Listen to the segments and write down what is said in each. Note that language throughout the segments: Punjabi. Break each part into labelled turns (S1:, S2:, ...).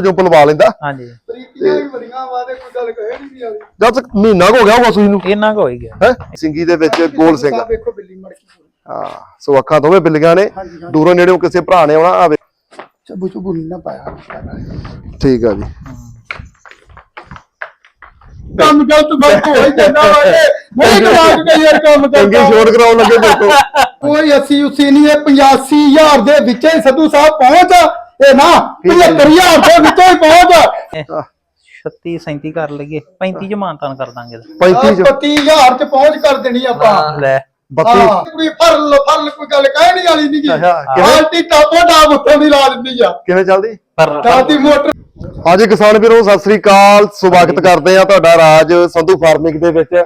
S1: ਜੋ ਪਲਵਾ ਲੈਂਦਾ।
S2: ਹਾਂਜੀ।
S3: ਬਰੀਕੀਆਂ ਵੀ ਬੜੀਆਂ ਵਾ ਤੇ ਕੋਈ ਗੱਲ ਕਹੇ ਨਹੀਂ ਵਾਲੀ।
S1: ਜਦ ਤੱਕ ਮਹੀਨਾ ਕੁ ਹੋ ਗਿਆ ਹੋਗਾ ਸੂਈ ਨੂੰ।
S2: ਇੰਨਾ ਕੁ ਹੋ ਹੀ ਗਿਆ।
S1: ਹੈ? ਸਿੰਗੀ ਦੇ ਵਿੱਚ ਗੋਲ ਸਿੰਘ।
S3: ਆਹ ਵੇਖੋ ਬਿੱਲੀ ਮੜਕੀ
S1: ਹਾਂ ਸੋ ਅੱਖਾਂ ਦੋਵੇਂ ਬਿੱਲੀਆਂ ਨੇ।
S3: ਹਾਂਜੀ, ਹਾਂਜੀ।
S1: ਦੂਰੋਂ ਨੇੜੇੋਂ ਕਿਸੇ ਭਰਾ ਨੇ ਆਉਣਾ ਆਵੇ।
S3: ਚੱਬੂ ਚੁਬੂ ਨਹੀਂ ਨਾ ਪਾਇਆ
S1: ਠੀਕ ਆ ਜੀ।
S3: ਕੰਮ ਗਲਤ ਫ਼ਰਕ ਹੋ ਹੀ ਜਾਂਦਾ ਵਾ ਇਹ ਨਹੀਂ ਕਰਾਜ ਕੇ ਯਾਰ ਕੰਮ
S1: ਚੰਗੀ
S3: ਕਰਦਾ
S1: ਸ਼ੋਟ ਕਰਾਉਣ ਲੱਗੇ ਦੇਖੋ
S3: ਕੋਈ 80 ਉਸੀ ਨਹੀਂ ਇਹ 85000 ਦੇ ਵਿੱਚ ਹੀ ਸੱਧੂ ਸਾਹਿਬ ਪਹੁੰਚ। ਇਹ ਨਾ 75000 ਦੇ ਵਿੱਚ ਹੀ ਪਹੁੰਚ।
S2: 36 37 ਕਰ ਲਈਏ। 35 ਚ ਮਾਨਤਾਨ ਕਰ ਦਾਂਗੇ ਇਹਦਾ।
S1: 35 ਚ।
S3: 35000 ਚ ਪਹੁੰਚ ਕਰ ਦੇਣੀ ਆਪਾਂ।
S2: ਲੈ।
S1: 32
S3: ਹਾਂ ਕੋਈ ਫਰਲ ਫਰਲ ਕੋਈ ਗੱਲ ਕਹਿਣੀ ਵਾਲੀ ਨਹੀਂ ਗੀ
S1: ਅੱਛਾ, ਕਿਵੇਂ?
S3: ਪਾਲਟੀ ਟਾਪੋ ਟਾਪ ਉੱਥੋਂ ਦੀ ਲਾ ਦਿੰਦੀ ਆ।
S1: ਕਿਵੇਂ ਚੱਲਦੀ?
S2: ਪਰ
S3: ਦਾਦੀ ਮੋਟਰ।
S1: ਹਾਂਜੀ ਕਿਸਾਨ ਵੀਰੋ ਸਤਿ ਸ੍ਰੀ ਅਕਾਲ। ਸਵਾਗਤ ਕਰਦੇ ਆ ਤੁਹਾਡਾ ਰਾਜ ਸੰਧੂ ਫਾਰਮਿੰਗ ਦੇ ਵਿੱਚ।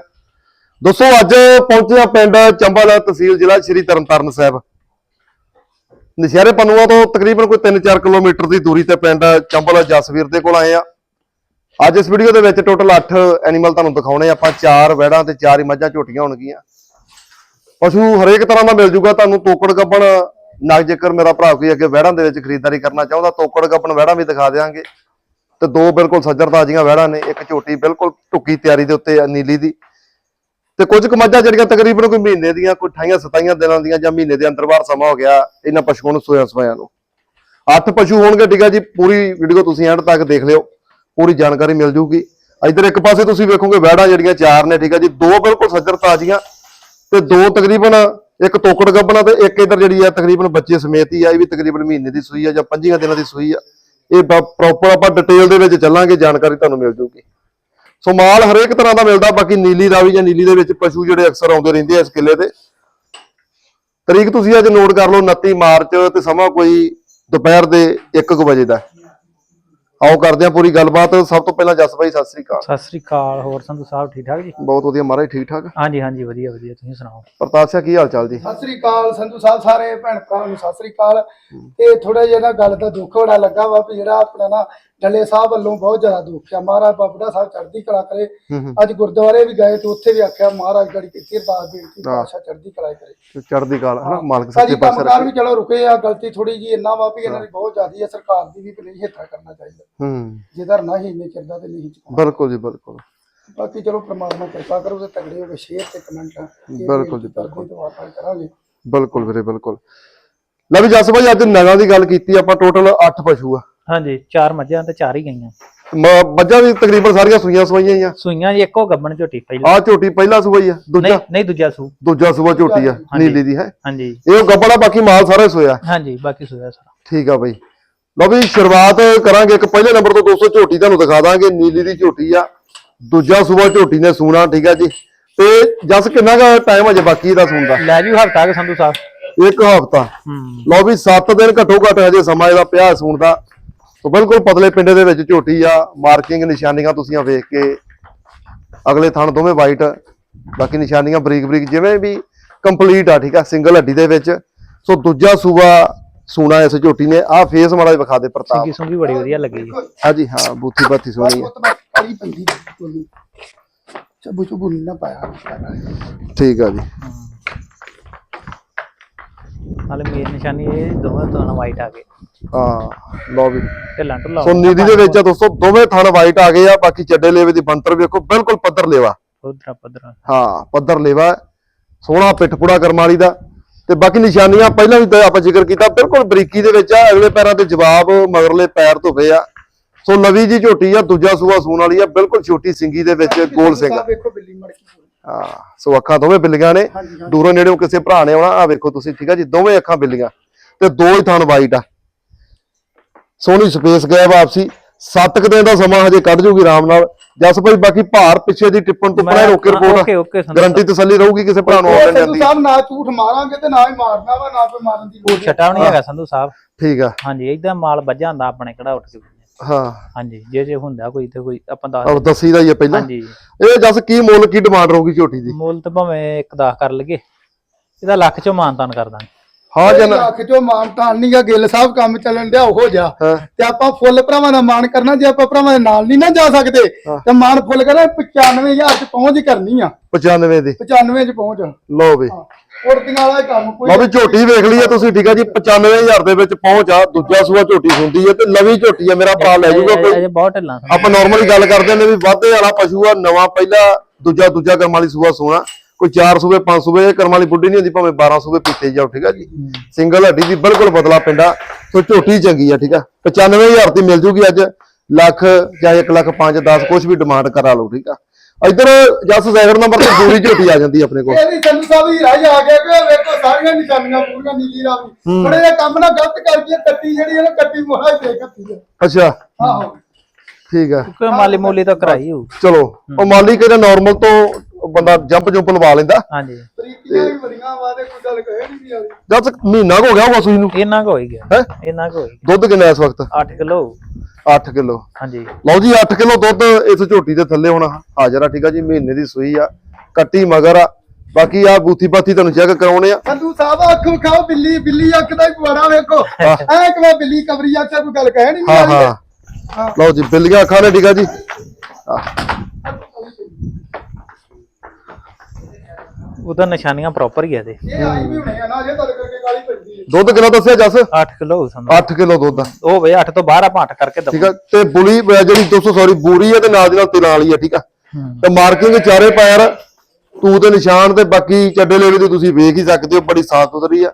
S1: ਦੋਸਤੋ ਅੱਜ ਪਹੁੰਚੇ ਆ ਪਿੰਡ ਚੰਬਲ ਤਹਿਸੀਲ ਜ਼ਿਲ੍ਹਾ ਸ਼੍ਰੀ ਤਰਨਤਾਰਨ ਸਾਹਿਬ। ਨਸ਼ਹਿਰੇ ਪਨੂਆ ਤੋਂ ਤਕਰੀਬਨ ਕੋਈ 3-4 ਕਿਲੋਮੀਟਰ ਦੀ ਦੂਰੀ ਤੇ ਪਿੰਡ ਚੰਬਲ ਜਸਵੀਰ ਦੇ ਕੋਲ ਆਏ ਆ ਅੱਜ ਇਸ ਵੀਡੀਓ ਦੇ ਵਿੱਚ ਟੋਟਲ 8 ਐਨੀਮਲ ਤੁਹਾਨੂੰ ਦਿਖਾਉਣੇ ਆਪਾਂ ਚਾਰ ਵੈੜਾਂ ਤੇ ਚਾਰ ਹੀ ਮੱਝਾਂ ਝੋਟੀਆਂ ਹੋਣਗੀਆਂ। ਪਸ਼ੂ ਹਰੇਕ ਤਰ੍ਹਾਂ ਦਾ ਮਿਲ ਜੂਗਾ। ਤੁਹਾਨੂੰ ਤੋਕੜ ਗੱਬਣ, ਨਗ ਜੇਕਰ ਮੇਰਾ ਭਰਾ ਕੋਈ ਅੱਗੇ ਵਹਿੜਾਂ ਦੇ ਵਿੱਚ ਖਰੀਦਦਾਰੀ ਕਰਨਾ ਚਾਹੁੰਦਾ, ਤੋਕੜ ਗੱਬਣ ਵਹਿੜਾਂ ਵੀ ਦਿਖਾ ਦੇਵਾਂਗੇ ਤੇ ਦੋ ਬਿਲਕੁਲ ਸੱਜਰ ਤਾਜ਼ੀਆਂ ਵਹਿੜਾਂ ਨੇ। ਇੱਕ ਝੋਟੀ ਬਿਲਕੁਲ ਟੁੱਕੀ ਤਿਆਰੀ ਦੇ ਉੱਤੇ ਨੀਲੀ ਦੀ। ਤੇ ਕੁਝ ਕੁ ਮੱਝਾਂ ਜਿਹੜੀਆਂ ਤਕਰੀਬਨ ਕੋਈ ਮਹੀਨੇ ਦੀਆਂ, ਕੋਈ 28 27 ਦਿਨਾਂ ਦੀਆਂ ਜਾਂ ਮਹੀਨੇ ਦੇ ਅੰਦਰ ਬਾਹਰ ਸਮਾਂ ਹੋ ਗਿਆ, ਇਹਨਾਂ ਪਸ਼ੂਆਂ ਨੂੰ ਸੋਇਆ ਸਵਾਇਆ ਨੂੰ। ਅੱਠ ਪਸ਼ੂ ਹੋਣਗੇ, ਠੀਕ ਆ ਜੀ, ਪੂਰੀ ਵੀਡੀਓ ਤੁਸੀਂ ਐਂਡ ਤੱਕ ਦੇਖ ਲਿਓ, ਪੂਰੀ ਜਾਣਕਾਰੀ ਮਿਲ ਜੂਗੀ। ਇਧਰ ਇੱਕ ਪਾਸੇ ਤੁਸੀਂ ਵੇਖੋਗੇ ਵਹਿੜਾਂ ਜਿਹੜੀਆਂ ਚਾਰ ਨੇ, ਠੀਕ ਆ ਜੀ, ਦੋ ਬਿਲਕੁਲ ਸੱਜਰ ਤਾਜ਼ੀਆਂ ਤੇ ਦੋ ਤਕਰੀਬਨ ਇੱਕ ਤੋਕੜ ਗੱਬਣਾ ਤੇ ਇੱਕ ਇਧਰ ਜਿਹੜੀ ਆ ਤਕਰੀਬਨ ਬੱਚੇ ਸਮੇਤ ਹੀ ਆ, ਇਹ ਵੀ ਤਕਰੀਬਨ ਮਹੀਨੇ ਦੀ ਸੂਈ ਆ ਜਾਂ 25 ਦਿਨਾਂ ਦੀ ਸੂਈ ਆ। ਇਹ ਪ੍ਰੋਪਰ ਆਪਾਂ ਡਿਟੇਲ ਦੇ ਵਿੱਚ ਚੱਲਾਂਗੇ, ਜਾਣਕਾਰੀ ਤੁਹਾਨੂੰ ਮਿਲ ਜੂਗੀ। ਸੋ ਮਾਲ ਹਰੇਕ ਤਰ੍ਹਾਂ ਦਾ ਮਿਲਦਾ ਬਾਕੀ ਨੀਲੀ ਦਾ ਵੀ ਜਾਂ ਨੀਲੀ ਦੇ ਵਿੱਚ ਪਸ਼ੂ ਜਿਹੜੇ ਅਕਸਰ ਆਉਂਦੇ ਰਹਿੰਦੇ ਆ ਇਸ ਕਿੱਲੇ ਤੇ। ਤਰੀਕ ਤੁਸੀਂ ਅੱਜ ਨੋਟ ਕਰ ਲਓ 29 ਮਾਰਚ ਤੇ ਸਮਾਂ ਕੋਈ ਦੁਪਹਿਰ ਦੇ 1:00 ਵਜੇ ਦਾ। ਆਓ ਕਰਦੇ ਹਾਂ ਪੂਰੀ ਗੱਲਬਾਤ। ਸਭ ਤੋਂ ਪਹਿਲਾਂ ਜਸ ਭਾਈ ਸਤਿ ਸ੍ਰੀ ਅਕਾਲ।
S2: ਸਤਿ ਸ੍ਰੀ ਅਕਾਲ। ਹੋਰ ਸੰਧੂ ਸਾਹਿਬ ਠੀਕ ਠਾਕ ਜੀ?
S1: ਬਹੁਤ ਵਧੀਆ ਮਹਾਰਾਜ ਠੀਕ ਠਾਕ?
S2: ਹਾਂਜੀ ਹਾਂਜੀ ਵਧੀਆ ਵਧੀਆ। ਤੁਸੀਂ ਸੁਣਾਓ?
S1: ਪ੍ਰਤਾਪ ਸਿੰਘ ਕੀ ਹਾਲ ਚਾਲ ਜੀ?
S3: ਸਤਿ ਸ੍ਰੀ ਅਕਾਲ ਸੰਧੂ ਸਾਹਿਬ ਸਾਰੇ ਭੈਣ ਭਰਾਵਾਂ ਨੂੰ ਸਤਿ ਸ੍ਰੀ ਅਕਾਲ। ਤੇ ਥੋੜਾ ਜਿਹਾ ਨਾ ਗੱਲ ਦਾ ਦੁੱਖ ਬੜਾ ਲੱਗਾ ਵਾ ਵੀ ਜਿਹੜਾ ਆਪਣਾ ਨਾ ਡੱਲੇ ਸਾਹਿਬ ਵੱਲੋਂ ਬਹੁਤ ਜ਼ਿਆਦਾ ਦੁੱਖ ਆ। ਮਹਾਰਾਜ ਬਾਬਾ ਸਾਹਿਬ ਚੜ੍ਹਦੀ ਕਲਾ ਕਰੇ। ਅੱਜ ਗੁਰਦੁਆਰੇ ਵੀ ਗਏ ਤੇ ਉੱਥੇ ਵੀ ਆਖਿਆ ਮਹਾਰਾਜ ਗੜੀ ਕੀਤੀ ਅਰਦਾਸ ਬੇਨਤੀ ਪਾਸ਼ਾ ਚੜ੍ਹਦੀ ਕਲਾ ਕਰੇ।
S1: ਚੜ੍ਹਦੀ ਕਾਲ ਹਨਾ ਮਾਲਕ
S3: ਸਾਡੀ
S1: ਸੱਚੇ ਪਾਸੇ
S3: ਕੰਮਕਾਰ ਵੀ ਚਲੋ ਰੁਕੇ ਆ ਗਲਤੀ ਥੋੜੀ ਜੀ ਇੰਨਾ ਵਾ ਵੀ ਇਹਨਾਂ ਦੀ ਬਹੁਤ ਜ਼ਿਆਦੀ ਹੈ ਸਰਕਾਰ ਦੀ ਵੀ ਨਹੀਂ ਹਿੱਤਾ ਕਰਨਾ ਚਾਹੀਦਾ।
S1: ਹੂੰ।
S3: ਜਿਹਦਾ ਨਾ ਹੀ ਇੰਨੇ ਚਿਰਦਾ ਤੇ ਨਹੀਂ ਚੁਕਾਉਣਾ
S1: ਬਿਲਕੁਲ ਜੀ ਬਿਲਕੁਲ।
S3: ਬਾਕੀ ਚਲੋ ਪ੍ਰਮਾਤਮਾ ਕਿਰਪਾ ਕਰੋ ਤੇ ਤਗੜੇ ਹੋ ਕੇ ਸ਼ੇਅਰ ਤੇ ਕਮੈਂਟ
S1: ਬਿਲਕੁਲ ਜੀ, ਬਿਲਕੁਲ।
S3: ਕਰਾਂਗੇ।
S1: ਬਿਲਕੁਲ ਵੀਰੇ ਬਿਲਕੁਲ। ਲੈ ਵੀ ਜਸ ਭਾਈ ਅੱਜ ਨਗਾਂ ਦੀ ਗੱਲ ਕੀਤੀ ਆਪਾਂ ਟੋਟਲ 8 ਪਸ਼ੂ ਆ।
S2: ਹਾਂਜੀ ਚਾਰ ਮੱਝਾਂ ਤੇ ਚਾਰ ਹੀ ਗਈਆਂ।
S1: ਮ- ਮੱਝਾਂ ਵੀ ਤਕਰੀਬਨ ਸਾਰੀਆਂ ਸੂਈਆਂ ਸਵਾਈਆਂ ਹੀ ਆ।
S2: ਸੂਈਆਂ ਜੀ ਇੱਕੋ ਗੱਬਣ ਝੋਟੀ ਪਹਿਲਾਂ।
S1: ਆ ਝੋਟੀ ਪਹਿਲਾ ਸੂਆ ਹੀ ਆ ਦੂਜਾ?
S2: ਨਹੀਂ ਨਹੀਂ ਦੂਜਾ ਸੂ।
S1: ਦੂਜਾ ਸੂਆ ਝੋਟੀ ਆ ਨੀਲੀ ਦੀ ਹੈ?
S2: ਹਾਂਜੀ।
S1: ਇਹ ਗੱਬੜਾ ਬਾਕੀ ਮਾਲ ਸਾਰਾ ਸੋਇਆ।
S2: ਹਾਂਜੀ ਬਾਕੀ ਸੂਇਆ ਸਾਰਾ।
S1: ਠੀਕ ਆ ਬਈ। ਲਓ ਵੀ ਸ਼ੁਰੂਆਤ ਕਰਾਂਗੇ ਇੱਕ ਪਹਿਲੇ ਨੰਬਰ ਤੋਂ 200 ਝੋਟੀ ਤੁਹਾਨੂੰ ਦਿਖਾ ਦਾਂਗੇ ਨੀਲੀ ਦੀ ਝੋਟੀ ਆ। ਦੂਜਾ ਸੂਆ ਝੋਟੀ ਨੇ ਸੂਣਾ ਠੀਕ ਆ ਜੀ। ਤੇ ਜਸ ਕਿੰਨਾ ਕੁ ਟਾਈਮ ਅਜੇ ਬਾਕੀ ਇਹਦਾ ਸੂਣ ਦਾ?
S2: ਲੈ ਜੀ ਹਫਤਾ ਕੇ ਸੰਧੂ ਸਾਹਿਬ।
S1: ਇੱਕ ਹਫ਼ਤਾ।
S2: ਹੂੰ।
S1: ਲਓ ਵੀ 7 ਦਿਨ ਘੱਟੋ ਘੱਟ ਹਜੇ ਸਮਾਂ ਇਹਦਾ ਪਿਆ ਸੂਣ ਦਾ। ਸੋ ਬਿਲਕੁਲ ਪਤਲੇ ਪਿੰਡੇ ਦੇ ਵਿੱਚ ਝੋਟੀ ਆ ਮਾਰਕਿੰਗ ਨਿਸ਼ਾਨੀਆਂ ਤੁਸੀਂ ਆ ਵੇਖ ਕੇ ਅਗਲੇ ਥਣ ਦੋਵੇਂ ਵਾਈਟ ਬਾਕੀ ਨਿਸ਼ਾਨੀਆਂ ਬਰੀਕ ਬਰੀਕ ਜਿਵੇਂ ਵੀ ਕੰਪਲੀਟ ਆ ਠੀਕ ਆ ਸਿੰਗਲ ਹੱਡੀ ਦੇ ਵਿੱਚ। ਸੋ ਦੂਜਾ ਸੂਆ ਸੂਣਾ ਇਸ ਝੋਟੀ ਨੇ ਆ ਫੇਸ ਮਾੜਾ ਜਿਹਾ ਵਿਖਾ ਦੇ ਪ੍ਰਤਾਪ।
S2: ਸਿੰਗੀ ਸੁੰਗੀ ਬੜੀ ਵਧੀਆ ਲੱਗੀ। ਜੀ
S1: ਹਾਂਜੀ ਹਾਂ ਬੂਥੀ ਬਾਥੀ ਸੋਹਣੀ ਆ।
S3: ਕਾਲੀ ਪੰਦੀ ਚੱਬੂ ਚੁਬੂ ਨਹੀਂ ਨਾ ਪਾਇਆ
S1: ਠੀਕ ਆ ਜੀ।
S2: ਨਾਲੇ ਮੇਨ ਨਿਸ਼ਾਨੀ ਇਹ ਦੋਵੇਂ ਤੋਂ ਵਾਈਟ ਆ ਗਏ।
S1: ਹਾਂ ਲਓ ਵੀ।
S2: ਤੇ ਲੰਟ ਲਾਓ।
S1: ਸੋ ਨੀਲੀ ਦੇ ਵਿੱਚ ਆ ਦੋਸਤੋ ਦੋਵੇਂ ਥਣ ਵਾਈਟ ਆ ਗਏ ਆ ਬਾਕੀ ਚੱਡੇ ਲੇਵੇ ਦੀ ਬੰਤਰ ਵੇਖੋ ਬਿਲਕੁਲ ਪੱਧਰ ਲੇਵਾ।
S2: ਉਧਰਾ ਪਧਰਾ।
S1: ਹਾਂ ਪੱਧਰ ਲੇਵਾ। ਸੋਹਣਾ ਪਿੱਠ ਪੁੜਾ ਕਰਮ ਵਾਲੀ ਦਾ। ਤੇ ਬਾਕੀ ਨਿਸ਼ਾਨੀਆਂ ਪਹਿਲਾਂ ਵੀ ਆਪਾਂ ਜ਼ਿਕਰ ਕੀਤਾ ਬਿਲਕੁਲ ਬਰੀਕੀ ਦੇ ਵਿੱਚ ਆ ਅਗਲੇ ਪੈਰਾਂ ਤੇ ਜਵਾਬ ਮਗਰਲੇ ਪੈਰ ਧੁਪੇ ਆ। ਸੋ ਨਵੀਂ ਜੀ ਝੋਟੀ ਆ ਦੂਜਾ ਸੂਆ ਸੂਣ ਵਾਲੀ ਆ ਬਿਲਕੁਲ ਛੋਟੀ ਸਿੰਗੀ ਦੇ ਵਿੱਚ ਗੋਲ ਸਿੰਘ
S3: ਵੇਖੋ ਬਿੱਲੀ ਮੜਕੀ
S1: ਹਾਂ ਸੋ ਅੱਖਾਂ ਦੋਵੇਂ ਬਿੱਲੀਆਂ ਨੇ। ਦੂਰੋਂ ਨੇੜੇੋਂ ਕਿਸੇ ਭਰਾ ਨੇ ਆਉਣਾ। ਆ ਵੇਖੋ ਤੁਸੀਂ ਠੀਕ ਆ ਜੀ ਦੋਵੇਂ ਅੱਖਾਂ ਬਿੱਲੀਆਂ। ਤੇ ਦੋ ਹੀ ਥਣ ਵਾਈਟ ਆ। ਸੋਹਣੀ ਸਪੇਸ ਗਿਆ ਵਾਪਸੀ ਸੱਤ ਕੁ ਦਿਨ ਦਾ ਸਮਾਂ ਹਜੇ ਕੱਢ ਜੂਗੀ ਆਰਾਮ ਨਾਲ। ਜਸ ਭਾਈ ਬਾਕੀ ਭਾਰ ਪਿੱਛੇ ਦੀ ਟਿੱਪਣ ਤੋਂ ਪਹਿਲਾਂ ਰੋਕੇ ਰਿਪੋਰਟ ਗਰੰਟੀ ਤਸੱਲੀ ਰਹੂਗੀ ਕਿਸੇ ਭਰਾ ਨੂੰ
S3: ਸੰਧੂ
S1: ਜਾਂਦੀ
S3: ਸਾਹਿਬ ਨਾ ਝੂਠ ਮਾਰਾਂਗੇ ਤੇ ਨਾ ਹੀ ਮਾਰਨਾ ਵਾ ਨਾ ਕੋਈ ਮਾਰਨ ਦੀ ਲੋੜ
S2: ਛਟਾ ਵੀ ਨਹੀਂ ਹੈਗਾ ਸੰਧੂ ਸਾਹਿਬ।
S1: ਠੀਕ ਆ।
S2: ਹਾਂਜੀ ਇਦਾਂ ਮਾਲ ਵੱਜਾ ਹੁੰਦਾ ਆਪਣੇ ਕਿਹੜਾ ਉੱਠ ਕੇ।
S1: ਹਾਂ।
S2: ਹਾਂਜੀ ਜੇ ਜੇ ਹੁੰਦਾ ਕੋਈ ਤੇ ਕੋਈ ਆਪਾਂ ਦੱਸ
S1: ਉਹ ਦੱਸੀ ਦਾ ਹੀ ਆ ਪਹਿਲਾਂ।
S2: ਹਾਂਜੀ।
S1: ਇਹ ਜਸ ਕੀ ਮੁੱਲ ਕੀ ਡਿਮਾਂਡ ਰਹੂਗੀ ਝੋਟੀ ਦੀ?
S2: ਮੁੱਲ ਤਾਂ ਭਾਵੇਂ ਇੱਕ ਦਸ ਕਰ ਲਈਏ। ਇਹਦਾ ਲੱਖ ਚੋਂ ਮਾਨਤਾਨ ਕਰ ਦਾਂਗੇ।
S1: ਹਾਂ ਜਨ
S3: ਲੱਖ ਚੋਂ ਮਾਨਤਾਨ ਨਹੀਂਗਾ ਗਿੱਲ ਸਾਹਿਬ ਕੰਮ ਚੱਲਣ ਡਿਆ ਉਹ ਜਾ। ਤੇ ਆਪਾਂ ਫੁੱਲ ਭਰਾਵਾਂ ਦਾ ਮਾਨ ਕਰਨਾ ਜੇ ਆਪਾਂ ਭਰਾਵਾਂ ਦੇ ਨਾਲ ਨਹੀਂ ਨਾ ਜਾ ਸਕਦੇ। ਤੇ ਮਾਨ ਫੁੱਲ ਕਰਨਾ 95000 ਚ ਪਹੁੰਚ ਕਰਨੀ ਆ।
S1: 95 ਦੀ।
S3: 95 ਚ ਪਹੁੰਚ।
S1: ਲਓ ਵੀ।
S3: ਉੜਦੀਆਂ ਵਾਲਾ ਕੰਮ ਕੋਈ
S1: ਲਓ ਵੀ ਝੋਟੀ ਵੇਖ ਲਈ ਆ ਤੁਸੀਂ ਠੀਕ ਆ ਜੀ 95000 ਦੇ ਵਿੱਚ ਪਹੁੰਚ ਆ ਦੂਜਾ ਸੂਆ ਝੋਟੀ ਹੁੰਦੀ ਹੈ ਤੇ ਲਵੀ ਝੋਟੀ ਆ ਮੇਰਾ ਭਰਾ ਲੈ ਜਾਊਗਾ ਕੋਈ।
S2: ਅਜੇ ਬਹੁਤ ਢਿੱਲਾ।
S1: ਆਪਾਂ ਨਾਰਮਲੀ ਗੱਲ ਕਰਦੇ ਨੇ ਵੀ ਵਾਧੇ ਵਾਲਾ ਪਸ਼ੂ ਆ ਨਵਾਂ ਪਹਿਲਾ ਦੂਜਾ ਦੂਜਾ ਕਰਮ ਵਾਲੀ ਸੂਆ ਸੋਣਾ ਕੋਈ 4 ਸੂਬੇ 5 ਸੂਬੇ ਇਹ ਕਰਮ ਵਾਲੀ ਬੁੱਢੀ ਨਹੀਂ ਹੁੰਦੀ ਭਾਵੇਂ 12 ਸੂਬੇ ਪੀਤੇ ਜਾਓ ਠੀਕ ਆ ਜੀ? ਸਿੰਗਲ ਹੱਡੀ ਦੀ ਬਿਲਕੁਲ ਬਦਲਾ ਪਿੰਡਾ ਸੋ ਝੋਟੀ ਚੰਗੀ ਆ ਠੀਕ ਆ? 95000 ਦੀ ਮਿਲ ਜੂਗੀ ਅੱਜ। ਲੱਖ ਜਾਂ 1 ਲੱਖ 5 10 ਕੁਝ ਵੀ ਡਿਮਾਂਡ ਕਰਾ ਲਓ ਠੀਕ ਆ? ਇੱਧਰ ਜਸ ਸੈਕੰਡ ਨੰਬਰ ਤੇ ਦੂਰੀ ਝੋਟੀ ਆ ਜਾਂਦੀ ਆਪਣੇ ਕੋਲ।
S3: ਇਹ ਵੀ ਸੰਧੂ ਸਾਹਿਬ ਹੀ ਰਾਜ ਆ ਗਿਆ ਕਿ ਵੇਖੋ ਸਾਰੀਆਂ ਨਿਸ਼ਾਨੀਆਂ ਪੂਰੀਆਂ ਨੀਲੀ ਰਾਵੀ ਬੜੇ ਜਿਹਾ ਕੰਮ ਨਾ ਗਲਤ ਕਰਕੇ ਕੱਟੀ ਜਿਹੜੀ ਇਹਨੇ ਕੱਟੀ ਮੋਹਾ ਹੀ ਦੇ ਕੱਟੀ ਹੈ
S1: ਅੱਛਾ।
S3: ਆਹੋ।
S1: ਠੀਕ ਆ।
S2: ਕੋਈ ਮਾਲੀ ਮੂਲੀ ਤਾਂ ਕਰਾਈ ਹੋਊ।
S1: ਚਲੋ ਉਹ ਮਾਲੀ ਕਿਹੜਾ ਨਾਰਮਲ ਤੋਂ ਬੰਦਾ ਜੰਪ ਜੰਪ ਲਵਾ ਲੈਂਦਾ।
S2: ਹਾਂਜੀ।
S3: ਪ੍ਰੀਤੀਆਂ ਵੀ ਬੜੀਆਂ ਵਾਦੇ ਕੋਈ ਗੱਲ ਕਹੇ ਨਹੀਂ ਵਾਲੀ।
S1: ਜਦ ਤੱਕ ਮਹੀਨਾ ਕੁ ਹੋ ਗਿਆ ਹੋਊਗਾ ਸੂਈ ਨੂੰ।
S2: ਇੰਨਾ ਕੁ ਹੋ ਹੀ ਗਿਆ।
S1: ਹੈ?
S2: ਇੰਨਾ ਕੁ ਹੋ ਹੀ
S1: ਦੁੱਧ ਕਿੰਨਾ ਇਸ ਵਕਤ?
S2: ਗਿਆ 8 ਕਿਲੋ।
S1: 8 ਕਿਲੋ।
S2: ਹਾਂਜੀ।
S1: ਲਓ ਜੀ 8 ਕਿਲੋ ਦੁੱਧ ਇਸ ਝੋਟੀ ਦੇ ਥੱਲੇ ਹੁਣ ਹਾਜ਼ਰ ਆ ਠੀਕ ਆ ਜੀ ਮਹੀਨੇ ਦੀ ਸੂਈ ਆ ਕੱਟੀ ਮਗਰ ਆ। ਬਾਕੀ ਆ ਬੂਥੀ ਬਾਥੀ ਤੁਹਾਨੂੰ ਚੈੱਕ ਕਰਾਉਣੇ ਆ।
S3: ਸੰਧੂ ਸਾਹਿਬ ਅੱਖ ਵਿਖਾਓ ਬਿੱਲੀ ਬਿੱਲੀ ਅੱਖ ਦਾ ਹੀ ਬੜਾ ਵੇਖੋ। ਐ ਕਿ ਮੈਂ ਬਿੱਲੀ ਕਬਰੀ ਆ ਕੋਈ ਗੱਲ ਕਹੇ ਨਹੀਂ
S1: ਹਾਂ
S3: ਵਾਲੀ।
S1: ਹਾਂ।
S3: ਹਾਂ।
S1: ਲਓ ਜੀ ਬਿੱਲੀਆਂ ਅੱਖਾਂ ਨੇ ਠੀਕ ਆ ਜੀ।
S2: ਉਹਦਾ ਨਿਸ਼ਾਨੀਆਂ ਪ੍ਰੋਪਰ ਹੀ ਆ ਤੇ
S3: ਇਹ ਆਈ ਵੀ ਹੁਣੇ ਆ ਨਾ ਜੇ ਤਦ ਕਰਕੇ ਗਾਲੀ ਪੈਂਦੀ ਹੈ
S1: ਦੁੱਧ ਕਿੰਨਾ ਦੱਸਿਆ ਜੱਸ?
S2: 8 ਕਿਲੋ ਹੋਊ ਸਾਨੂੰ।
S1: 8 ਕਿਲੋ ਦੁੱਧ ਆ।
S2: ਉਹ ਵੇ 8 ਤੋਂ ਬਾਹਰ ਆਪਾਂ 8 ਕਰਕੇ
S1: ਠੀਕ
S2: ਦਵਾਂ
S1: ਆ ਤੇ ਬੁਲੀ ਅਹ ਜਿਹੜੀ 200 ਸੌਰੀ ਬੂਰੀ ਆ ਤੇ ਨਾਲ ਦੀ ਨਾਲ ਤਿਲਾਂ ਵਾਲੀ ਆ ਠੀਕ ਆ। ਤੇ ਮਾਰਕਿੰਗ ਚਾਰੇ ਪੈਰ ਤੂੰ ਤੇ ਨਿਸ਼ਾਨ ਤੇ ਬਾਕੀ ਚੱਡੇ ਲੇਵੇ ਤੇ ਤੁਸੀਂ ਵੇਖ ਹੀ ਸਕਦੇ ਹੋ ਬੜੀ ਸਾਫ਼ ਸੁਥਰੀ ਆ।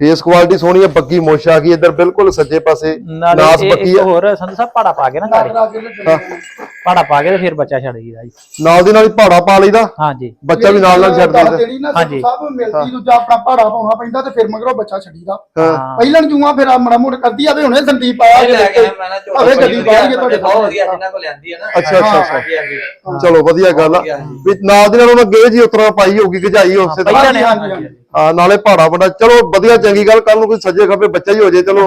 S1: ਫੇਸ ਕੁਆਲਿਟੀ ਸੋਹਣੀ ਆ ਬੱਗੀ ਮੋਛ ਆ ਗਈ ਇੱਧਰ ਬਿਲਕੁਲ ਸੱਜੇ ਪਾਸੇ ਨਾਸ ਬੱਕੀ ਆ
S2: ਹੋਰ ਸੰਧੂ ਸਾਹਿਬ ਪਾੜਾ ਪਾ ਕੇ ਨਾ ਘਰੇ। ਪਾੜਾ ਪਾ ਕੇ ਤੇ ਫਿਰ ਬੱਚਾ ਛੱਡ ਦਈਦਾ ਜੀ।
S1: ਨਾਲ ਦੀ ਨਾਲ ਹੀ ਪਹਾੜਾ ਪਾ ਲਈਦਾ।
S2: ਹਾਂਜੀ।
S1: ਬੱਚਾ ਵੀ ਨਾਲ ਨਾਲ ਛੱਡ ਦਈਦਾ
S2: ਹਾਂਜੀ।
S3: ਸਾਹਿਬ ਮਿਲਦੀ ਦੂਜਾ ਆਪਣਾ ਭਾੜਾ ਪਾਉਣਾ ਪੈਂਦਾ ਤੇ ਫਿਰ ਮਗਰੋਂ ਬੱਚਾ ਛੱਡੀਦਾ।
S2: ਹਾਂ।
S3: ਪਹਿਲਾਂ ਜੂਆਂ ਫਿਰ ਆ ਮੜਾ ਮੋੜ ਕਰਦੀ ਆ ਤੇ ਹੁਣੇ ਸੰਦੀਪ ਆਇਆ
S4: ਇਹ ਲੈ ਕੇ ਮੈਂ ਨਾ
S3: ਭਾਵੇਂ ਗੱਡੀ ਬਾਹਰ ਹੀ ਤੁਹਾਡੇ
S4: ਬਹੁਤ ਵਧੀਆ ਜਿੰਨਾ ਕੋ ਲਿਆਂਦੀ ਹੈ ਨਾ।
S1: ਅੱਛਾ ਅੱਛਾ ਚਲੋ ਵਧੀਆ ਗੱਲ ਆ। ਵੀ ਨਾਲ ਦੀ ਨਾਲ ਉਹਨਾਂ ਗੇਜ ਹੀ ਉਤਰਾ ਪਾਈ ਹੋਊਗੀ ਗਜਾਈ ਉਸੇ ਤਰ੍ਹਾਂ।
S3: ਹਾਂਜੀ, ਹਾਂਜੀ।
S1: ਨਾਲੇ ਪਹਾੜਾ ਵੱਡਾ ਚਲੋ ਵਧੀਆ ਚੰਗੀ ਗੱਲ ਕੱਲ ਨੂੰ ਕੋਈ ਸੱਜੇ ਖੱਬੇ ਬੱਚਾ ਹੀ ਹੋ ਜੇ ਚਲੋ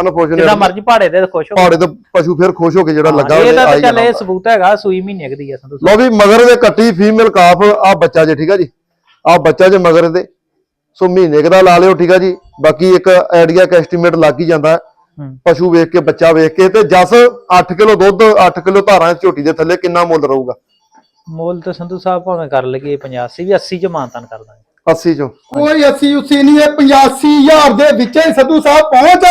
S1: ਅਨਫੋਰਚੂਨੇਟ
S2: ਮਰਜ਼ੀ ਪਾੜੇ ਦੇ ਖੁਸ਼ ਹੋ।
S1: ਪਹਾੜੇ ਤੇ ਪਸ਼ੂ ਫਿਰ ਖੁਸ਼ ਹੋ ਕੇ ਜਿਹੜਾ ਲੱਗਾ
S2: ਇਹ
S1: ਉਹਦੇ
S2: ਤਾਂ
S1: ਆਈ
S2: ਚੱਲ ਇਹ
S1: ਜਾਣਾ।
S2: ਸਬੂਤ ਹੈਗਾ ਸੂਈ ਮਹੀਨੇ ਕੁ ਦੀ ਆ ਸੰਧੂ
S1: ਲਓ ਵੀ ਮਗਰ ਦੇ ਕੱਟੀ ਫੀਮੇਲ ਕਾਫ ਆ ਬੱਚਾ ਜੇ ਠੀਕ ਆ ਜੀ? ਆ ਬੱਚਾ ਜੇ ਮਗਰ ਦੇ। ਸੋ ਮਹੀਨੇ ਦਾ ਲਾ ਲਿਓ ਠੀਕ ਆ ਜੀ? ਬਾਕੀ ਇੱਕ ਆਈਡੀਆ ਕ ਐਸਟੀਮੇਟ ਲੱਗ ਹੀ ਜਾਂਦਾ। ਪਸ਼ੂ ਵੇਖ ਕੇ ਬੱਚਾ ਵੇਖ ਕੇ ਤੇ ਜਸ 8 ਕਿਲੋ ਦੁੱਧ 8 ਕਿਲੋ ਧਾਰਾਂ ਝੋਟੀ ਦੇ ਥੱਲੇ ਕਿੰਨਾ ਮੁੱਲ ਰਹੂਗਾ?
S2: ਮੋਲ ਤਾਂ ਸੰਧੂ ਸਾਹਿਬ ਭਾਵੇਂ ਕਰ ਲਈਏ 85 ਵੀ 80 ਚ ਮਾਨਤਾਨ ਕਰ ਦਾਂਗੇ।
S1: 80 ਚੋਂ।
S3: ਕੋਈ 80 ਉਸੀ ਨਹੀਂ ਇਹ 85000 ਦੇ ਵਿੱਚ ਹੀ ਸੰਧੂ ਸਾਹਿਬ ਪਹੁੰਚ।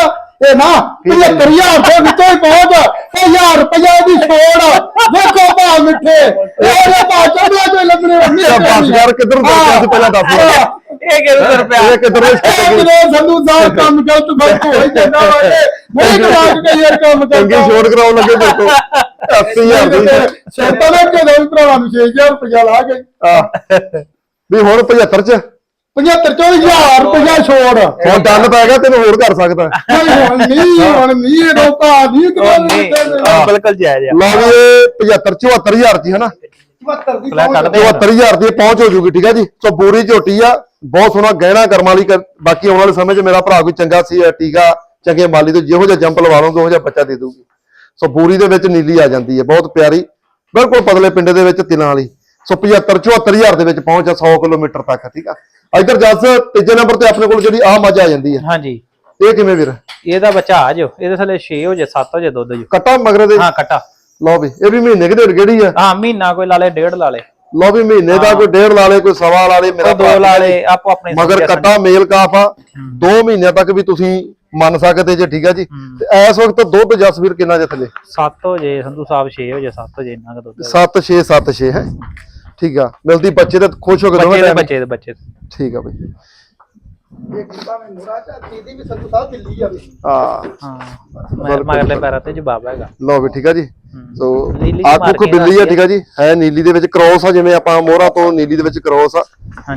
S3: ਇਹ ਨਾ 75000 ਦੇ ਵਿੱਚ ਹੀ ਪਹੁੰਚ। ਇਹ 1000 ਰੁਪਏ ਦੀ ਛੋੜ ਵੇਖੋ ਭਾ ਮਿੱਠੇ ਇਹ ਭਾ ਚੜਿਆ ਜੋ ਲੱਗਣੇ
S1: ਬਸ ਯਾਰ ਕਿੱਧਰ ਗਿਆ ਸੀ ਪਹਿਲਾਂ ਦੱਸ।
S2: ਇਹ ਰੁਪਿਆ
S1: ਇਹ ਕਿੱਧਰ
S3: ਸੰਧੂ ਸਾਹਿਬ ਕੰਮ ਗਲਤ ਬਸ ਹੋ। ਹੀ ਜਾਂਦਾ ਵਾ ਇਹ ਕਰਾ ਕੇ ਯਾਰ ਕੰਮ
S1: ਚੰਗੀ
S3: ਕਰਦਾ
S1: ਛੋੜ ਕਰਾਉਣ ਲੱਗੇ ਦੇਖੋ 80000 ਦੀ
S3: ਨੇ ਭਰਾਵਾਂ ਨੂੰ 6000 ਰੁਪਇਆ ਲਾ ਕੇ।
S1: ਆ ਵੀ ਹੁਣ 75 ਚ।
S3: 75 ਚੋਂ 1000 ਰੁਪਇਆ ਛੋੜ।
S1: ਹੁਣ ਡੰਨ ਪੈ ਗਿਆ ਤੈਨੂੰ ਹੋਰ ਕਰ ਸਕਦਾ।
S3: ਨਹੀਂ ਹੁਣ ਨਹੀਂ ਹੁਣ ਨਹੀਂ ਇਹ ਰੋਕਾ ਨਹੀਂ
S2: ਉਹ
S3: ਕਰਾ
S2: ਨਹੀਂ।
S3: ਦੇ
S2: ਆਹ ਬਿਲਕੁਲ ਜਾਇਜ਼ ਆ
S1: ਲਓ ਵੀ ਇਹ 75 74000 ਚ ਹਨਾ?
S3: 72 ਦੀ
S2: ਲੈ
S3: ਪਹੁੰਚ।
S2: ਕੱਢ ਦੇ।
S1: 74000 ਦੀ ਪਹੁੰਚ ਹੋ ਜੂਗੀ ਠੀਕ ਆ ਜੀ? ਸੋ ਬੂਰੀ ਝੋਟੀ ਆ ਬਹੁਤ ਸੋਹਣਾ ਗਹਿਣਾ ਕਰਮ ਵਾਲੀ ਬਾਕੀ ਆਉਣ ਵਾਲੇ ਸਮੇਂ 'ਚ ਮੇਰਾ ਭਰਾ ਕੋਈ ਚੰਗਾ ਸੀ ਟੀਕਾ ਚੰਗੇ ਮਾਲੀ ਤੋਂ ਜਿਹੋ ਜਿਹਾ ਜੰਪ ਲਵਾ ਲਓਗੇ ਉਹ ਜਿਹਾ ਬੱਚਾ ਦੇ ਦੂਗੀ ਸੋ ਬੂਰੀ ਦੇ ਵਿੱਚ ਨੀਲੀ ਆ ਜਾਂਦੀ ਹੈ ਬਹੁਤ ਪਿਆਰੀ ਬਿਲਕੁਲ ਪਤਲੇ ਪਿੰਡੇ ਦੇ ਵਿੱਚ ਤਿਲਾਂ ਵਾਲੀ। ਸੋ 75 74000 ਦੇ ਵਿੱਚ ਪਹੁੰਚ ਆ 100 ਕਿਲੋਮੀਟਰ ਤੱਕ ਠੀਕ ਆ? ਇੱਧਰ ਜੱਸ ਤੀਜੇ ਨੰਬਰ ਤੇ ਆਪਣੇ ਕੋਲ ਜਿਹੜੀ ਆ ਮੱਝ ਆ ਜਾਂਦੀ ਹੈ।
S2: ਹਾਂਜੀ।
S1: ਇਹ ਕਿਵੇਂ ਵੀਰ?
S2: ਇਹਦਾ ਬੱਚਾ ਆ ਜਾਓ ਇਹਦੇ ਥੱਲੇ 6 ਹੋ ਜੇ 7 ਹੋ ਜੇ ਦੁੱਧ ਜੋ।
S1: ਕਟਾ ਮਗਰ ਦੇ
S2: ਹਾਂ ਕਟਾ।
S1: ਲਓ ਵੀ ਇਹ ਵੀ ਮਹੀਨੇ ਕਿਹੜੇ ਕਿਹੜੀ ਆ।
S2: ਹਾਂ ਮਹੀਨਾ ਕੋਈ ਲਾਲੇ ਡੇਢ ਲਾਲੇ
S1: ਲਓ ਵੀ ਮਹੀਨੇ ਦਾ ਕੋਈ ਡੇਢ ਲਾ ਲੇ ਕੋਈ ਸਵਾ ਲਾ ਲੇ ਮੇਰਾ
S2: ਦੋ
S1: ਭਰਾ
S2: ਲਾਲੇ ਆਪੋ ਆਪਣੇ
S1: ਮਗਰ ਕੱਟਾ ਮੇਲ ਕਾਫ ਆ। 2 ਮਹੀਨਿਆਂ ਤੱਕ ਵੀ ਤੁਸੀਂ ਮੰਨ ਸਕਦੇ ਜੇ ਠੀਕ ਆ ਜੀ। ਤੇ ਇਸ ਵਕਤ ਦੁੱਧ ਜਸਵੀਰ ਕਿੰਨਾ ਜੇ ਥੱਲੇ?
S2: 7 ਹੋ ਜੇ ਸੰਧੂ ਸਾਹਿਬ 6 ਹੋ ਜੇ 7 ਹੋ ਜੇ ਇੰਨਾ ਕੁ ਦੁੱਧ
S1: 7 6 7 6 ਹੈ। ਠੀਕ ਆ ਮਿਲਦੀ ਬੱਚੇ ਤੇ ਖੁਸ਼ ਹੋ ਕੇ ਦੋਵੇਂ
S2: ਬੱਚੇ ਦੇ
S1: time
S2: ਬੱਚੇ ਦੇ ਬੱਚੇ ਦੇ।
S1: ਠੀਕ ਆ ਬਈ।
S3: ਇਹ ਕਿਤਾ ਮੈਂ ਮੁਰਾ ਚਾਤੀ ਦੀ ਵੀ ਸੰਧੂ ਸਾਹਿਬ ਦਿੱਲੀ ਜਾਵੇ।
S1: ਆ
S2: ਹਾਂ ਮਗਰ- ਮਗਰਲੇ ਪੈਰਾਂ ਤੇ ਜਵਾਬ ਹੈਗਾ।
S1: ਲਓ ਵੀ ਠੀਕ ਆ ਜੀ। ਸੋ
S2: ਨੀਲੀ ਦੀ
S1: ਆਖੁਖ
S2: marking
S1: ਬਿੱਲੀ ਆ
S2: ਆ।
S1: ਠੀਕ ਆ ਜੀ। ਹੈ ਨੀਲੀ ਦੇ ਵਿੱਚ ਕ੍ਰੋਸ ਆ ਜਿਵੇਂ ਆਪਾਂ ਮੋਹਰਾ ਤੋਂ ਨੀਲੀ ਦੇ ਵਿੱਚ ਕ੍ਰੋਸ ਆ।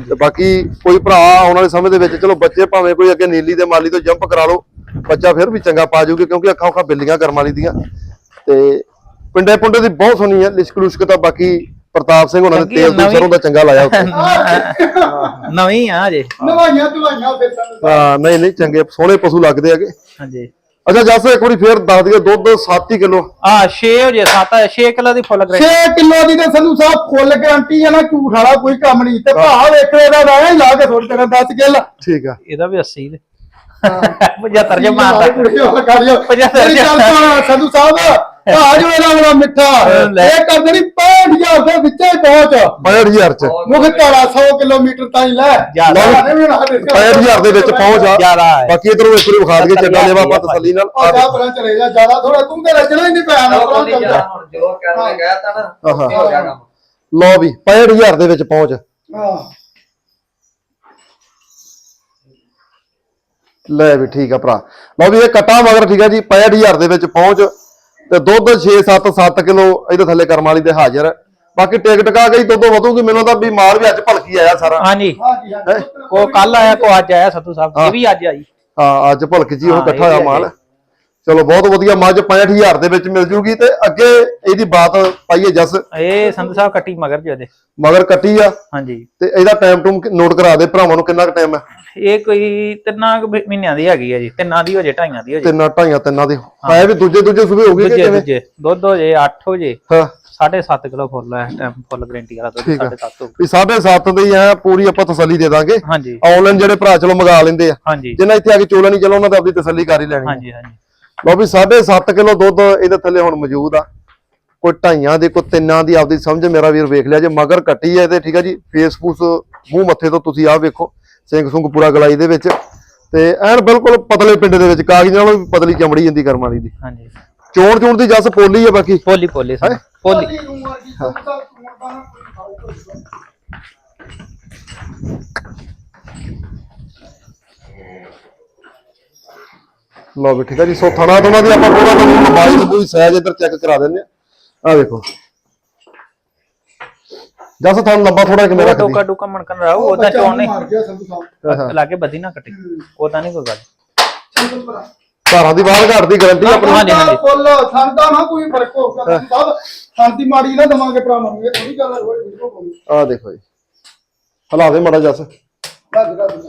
S1: ਤੇ ਬਾਕੀ ਕੋਈ ਭਰਾ ਆਉਣ ਵਾਲੇ ਸਮੇਂ ਦੇ ਵਿੱਚ ਚਲੋ ਬੱਚੇ ਭਾਵੇਂ ਕੋਈ ਅੱਗੇ ਨੀਲੀ ਤੇ ਮਾਲੀ ਤੋਂ ਜੰਪ ਕਰਾ ਲਓ ਬੱਚਾ ਫਿਰ ਵੀ ਚੰਗਾ ਪਾ ਜਾਊਗੀ ਕਿਉਂਕਿ ਅੱਖਾਂ ਅੱਖਾਂ ਬਿੱਲੀਆਂ ਕਰਮ ਵਾਲੀ ਦੀਆਂ। ਤੇ ਪਿੰਡੇ ਪੁੰਡੇ ਦੀ ਬਹੁਤ ਸੋਹਣੀ ਹੈ ਲਿਸ਼ਕ ਲੁਸ਼ਕ ਤਾਂ ਬਾਕੀ ਪ੍ਰਤਾਪ ਸਿੰਘ ਉਹਨਾਂ ਨੇ ਤੇਲ ਤੋਂ ਸਰੋਂ ਦਾ ਚੰਗਾ ਲਾਇਆ ਉੱਤੇ
S2: ਨਵੀਂ ਆ ਜੇ
S3: ਨਵਾਈਆਂ ਦਵਾਈਆਂ ਫਿਰ ਸਾਹਿਬ
S1: ਹਾਂ ਨਹੀਂ ਨਹੀਂ ਚੰਗੇ। ਸੋਹਣੇ ਪਸ਼ੂ ਲੱਗਦੇ ਹੈਗੇ।
S2: ਹਾਂਜੀ।
S1: ਅੱਛਾ ਜੱਸ ਇੱਕ ਵਾਰੀ ਫੇਰ ਦੱਸ ਦਈਏ ਦੁੱਧ 7 ਕਿਲੋ।
S2: ਆ 6 ਹੋ ਜੇ 7 6 ਕਿਲੋ ਦੀ ਫੁੱਲ ਗ੍ਰੇਡ
S3: 6 ਕਿਲੋ ਦੀ ਤੇ ਸੰਧੂ ਸਾਹਿਬ ਫੁੱਲ ਗਾਰੰਟੀ ਹੈ ਨਾ ਝੂਠ ਵਾਲਾ ਕੋਈ ਕੰਮ ਨਹੀਂ। ਤੇ ਭਾ ਵੇਖੋ ਇਹਦਾ ਰਾਹ ਹੀ ਲਾ ਕੇ ਥੋੜੀ ਤੇਰਾ 10 ਕਿੱਲ।
S1: ਠੀਕ ਆ।
S2: ਇਹਦਾ ਵੀ 80 ਦੇ। 75 ਜੇ ਮਾਰਦਾ।
S3: ਕਰ ਲਿਓ
S2: ਪਝੱਤਰ
S3: ਮੇਰੀ ਗੱਲ ਸੁਣ ਸੰਧੂ ਸਾਹਿਬ ਭਾ ਜੋ ਇਹਦਾ ਬੜਾ ਮਿੱਠਾ। ਇਹ ਕਰਦੇ ਨਹੀਂ 65000 ਦੇ ਵਿੱਚੇ ਪਹੁੰਚ।
S1: 65000 ਚ।
S3: ਮੁਖ ਤਾਰਾ 100 ਕਿਲੋਮੀਟਰ ਤਾਈਂ ਲੈ।
S2: ਜ਼ਿਆਦਾ।
S3: ਲੈ ਵੀ ਬਣਾ ਦੇ।
S1: 65000 ਦੇ ਵਿੱਚ ਪਹੁੰਚ ਆ। ਬਾਕੀ ਇਧਰੋਂ ਇੱਕ ਵਾਰੀ ਵਿਖਾ ਦਈਏ ਚੱਡਾ ਲੈਵਾ ਆਪਾਂ ਤਸੱਲੀ ਨਾਲ।
S3: ਆ ਜਾ ਪਰਾਂ ਚਲੇ ਜਾ। ਜ਼ਿਆਦਾ ਥੋੜਾ ਤੂੰ ਤੇ ਰਚਣਾ ਹੀ ਨਹੀਂ ਪਿਆ ਨਾ ਪਰਾਂ ਚੱਲ ਜਾ।
S4: ਹੁਣ ਜੋ ਕਰਨ ਗਿਆ ਤਾਂ ਨਾ। ਹੋ ਗਿਆ ਕੰਮ।
S1: ਲਓ ਵੀ 65000 ਦੇ ਵਿੱਚ ਪਹੁੰਚ।
S3: ਹਾਂ।
S1: ਲੈ ਵੀ ਠੀਕ ਆ ਭਰਾ। ਲਓ ਵੀ ਇਹ ਕਟਾ ਮਗਰ ਠੀਕ ਆ ਜੀ 65000 ਦੇ ਵਿੱਚ ਪਹੁੰਚ। ਤੇ ਦੁੱਧ 6 7 7 ਕਿਲੋ ਇਹਦੇ ਥੱਲੇ ਕਰਮ ਵਾਲੀ ਦੇ ਹਾਜ਼ਰ ਹੈ। ਬਾਕੀ ਟਿਕ ਟਕਾ ਗਈ ਦੁੱਧ ਵਧੂਗੀ ਮੈਨੂੰ ਤਾਂ ਬਿਮਾਰ ਵੀ ਅੱਜ ਭਲਕੀ ਆਇਆ ਸਾਰਾ।
S2: ਹਾਂਜੀ। ਕੋ ਕੱਲ ਆਇਆ ਕੋ ਅੱਜ ਆਇਆ ਸਤੂ ਸਾਹਿਬ ਇਹ ਵੀ ਅੱਜ ਆਈ।
S1: ਹਾਂ ਅੱਜ ਭਲਕ ਜੀ ਉਹ ਇਕੱਠਾ ਹੋਇਆ
S2: ਵੀ
S1: ਮਾਲ। ਚਲੋ ਬਹੁਤ ਵਧੀਆ ਮੱਝ 65000 ਦੇ ਵਿੱਚ ਮਿਲ ਜੂਗੀ ਤੇ ਅੱਗੇ ਇਹਦੀ ਬਾਤ ਪਾਈਏ ਜਸ।
S2: ਇਹ ਸੰਧੂ ਸਾਹਿਬ ਕੱਟੀ ਮਗਰ ਜੋ ਇਹਦੇ
S1: ਮਗਰ ਕੱਟੀ ਆ।
S2: ਹਾਂਜੀ।
S1: ਤੇ ਇਹਦਾ ਟਾਈਮ ਟੂਮ ਨੋਟ ਕਰਾ ਦੇ ਭਰਾਵਾਂ ਨੂੰ ਕਿੰਨਾ ਕੁ ਟਾਈਮ ਹੈ
S2: ਇਹ ਕੋਈ ਤਿੰਨਾਂ ਕੁ ਮਹੀ- ਮਹੀਨਿਆਂ ਦੀ ਹੈਗੀ ਹੈ ਜੀ। ਤਿੰਨਾਂ ਦੀ ਹੋ ਜੇ ਢਾਈਆਂ ਦੀ ਹੋ ਜੇ।
S1: ਤਿੰਨਾਂ ਢਾਈਆਂ ਤਿੰਨਾਂ ਦੀ। ਹੈ। ਵੀ ਦੂਜੇ ਦੂਜੇ ਸੂਬੇ ਹੋ ਗਏ ਕਿ
S2: ਦੂਜੇ
S1: ਕਿਵੇਂ?
S2: ਦੂਜੇ। ਦੁੱਧ ਹੋ ਜੇ 8 ਹੋ ਜੇ।
S1: ਹਾਂ।
S2: 7.5 ਕਿਲੋ ਫੁੱਲ ਹੈ ਇਸ ਟਾਈਮ ਫੁੱਲ ਗਰੰਟੀ ਵਾਲਾ ਦੁੱਧ
S1: ਠੀਕ ਆ।
S2: 7.5
S1: ਵੀ 7.5 ਦੇ ਹੀ ਆ ਪੂਰੀ ਆਪਾਂ ਤਸੱਲੀ ਦੇ ਦਾਂਗੇ।
S2: ਹਾਂਜੀ।
S1: ਆਨਲਾਈਨ ਜਿਹੜੇ ਭਰਾ ਚਲੋ ਮੰਗਾ ਲੈਂਦੇ ਆ।
S2: ਹਾਂਜੀ।
S1: ਜਿਨ੍ਹਾਂ ਇੱਥੇ ਆ ਕੇ ਚੋਲਾ ਨਹੀਂ ਚਲੋ ਉਹਨਾਂ ਦਾ ਆਪਣੀ ਤਸੱਲੀ ਕਰ ਹੀ ਲੈਣੀ ਆ।
S2: ਹਾਂਜੀ ਹਾਂਜੀ।
S1: ਲਓ ਵੀ 7.5 ਕਿਲੋ ਦੁੱਧ ਇਹਦੇ ਥੱਲੇ ਹੁਣ ਮੌਜੂਦ ਆ। ਕੋਈ ਢਾਈਆਂ ਦੇ ਕੋਈ ਤਿੰਨਾਂ ਦੀ ਆਪਦੀ ਸਮਝ ਮੇਰਾ ਵੀਰ ਵੇਖ ਲਿਆ ਜੇ ਮਗਰ ਕੱਟੀ ਹੈ ਇਹਦੇ ਠੀਕ ਆ ਜੀ? ਫੇਸ ਫੂਸ ਮੂੰਹ ਮੱਥੇ ਤੋਂ ਤੁਸੀਂ ਆਹ ਵੇਖੋ ਸਿੰਘ ਸੁੰਗ ਪੂਰਾ ਗਲਾਈ ਦੇ ਵਿੱਚ। ਤੇ ਐਨ ਬਿਲਕੁਲ ਪਤਲੇ ਪਿੰਡ ਦੇ ਵਿੱਚ ਕਾਗਜ਼ ਨਾਲੋਂ ਵੀ ਪਤਲੀ ਚਮੜੀ ਜਾਂਦੀ ਕਰਮ ਵਾਲੀ ਦੀ।
S2: ਹਾਂਜੀ।
S1: ਚੋਣ ਚੋਣ ਦੀ ਜੱਸ ਪੋਲੀ ਆ ਬਾਕੀ?
S2: ਪੋਲੀ ਪੋਲੀ ਸੰਧੂ, ਪੋਲੀ।
S1: ਲਓ ਵੀ ਠੀਕ ਆ ਜੀ ਸੋ ਥਣਾ ਥਣਾ ਦੀ ਆਪਾਂ ਪੂਰਾ ਤੁਹਾਨੂੰ ਮੋਬਾਈਲ ਕੋਈ ਸਾਈਜ਼ ਇੱਧਰ ਚੈੱਕ ਕਰਾ ਦਿੰਦੇ ਆ ਆ ਵੇਖੋ ਜੱਸ ਤੁਹਾਨੂੰ ਲੰਬਾ ਥੋੜਾ ਕਿ ਮੇਰਾ
S2: ਟੋਕਾ ਟੋਕਾ ਮਣਕਣ ਰਾਉ ਉਹਦਾ ਚੋਣ ਨਹੀਂ ਲਾਗੇ ਬੱਦੀ ਨਾ ਕੱਟੀ। ਉਹਦਾ ਨਹੀਂ ਕੋਈ ਗੱਲ।
S1: ਘਰਾਂ ਦੀ ਬਾਹਰ ਘਾਟ ਦੀ ਗਾਰੰਟੀ ਆਪਣੀ।
S2: ਹਾਂਜੀ, ਹਾਂਜੀ।
S3: ਫੁੱਲ ਸੰਦਾ ਨਾ ਕੋਈ ਫ਼ਰਕ ਹੋਊਗਾ ਸਾਹਿਬ। ਸ਼ਾਂਤੀ ਮਾੜੀ ਨਾ ਦਵਾਂਗੇ ਭਰਾਵਾਂ ਨੂੰ ਇਹ ਥੋੜੀ ਗੱਲ ਹੋਈ ਵੀਡੀਓ ਪਾਉਣੀ
S1: ਆ ਦੇਖੋ ਜੀ। ਹਲਾ ਦੇ ਮੜਾ ਜੱਸ।
S3: ਰੱਜ ਰੱਜ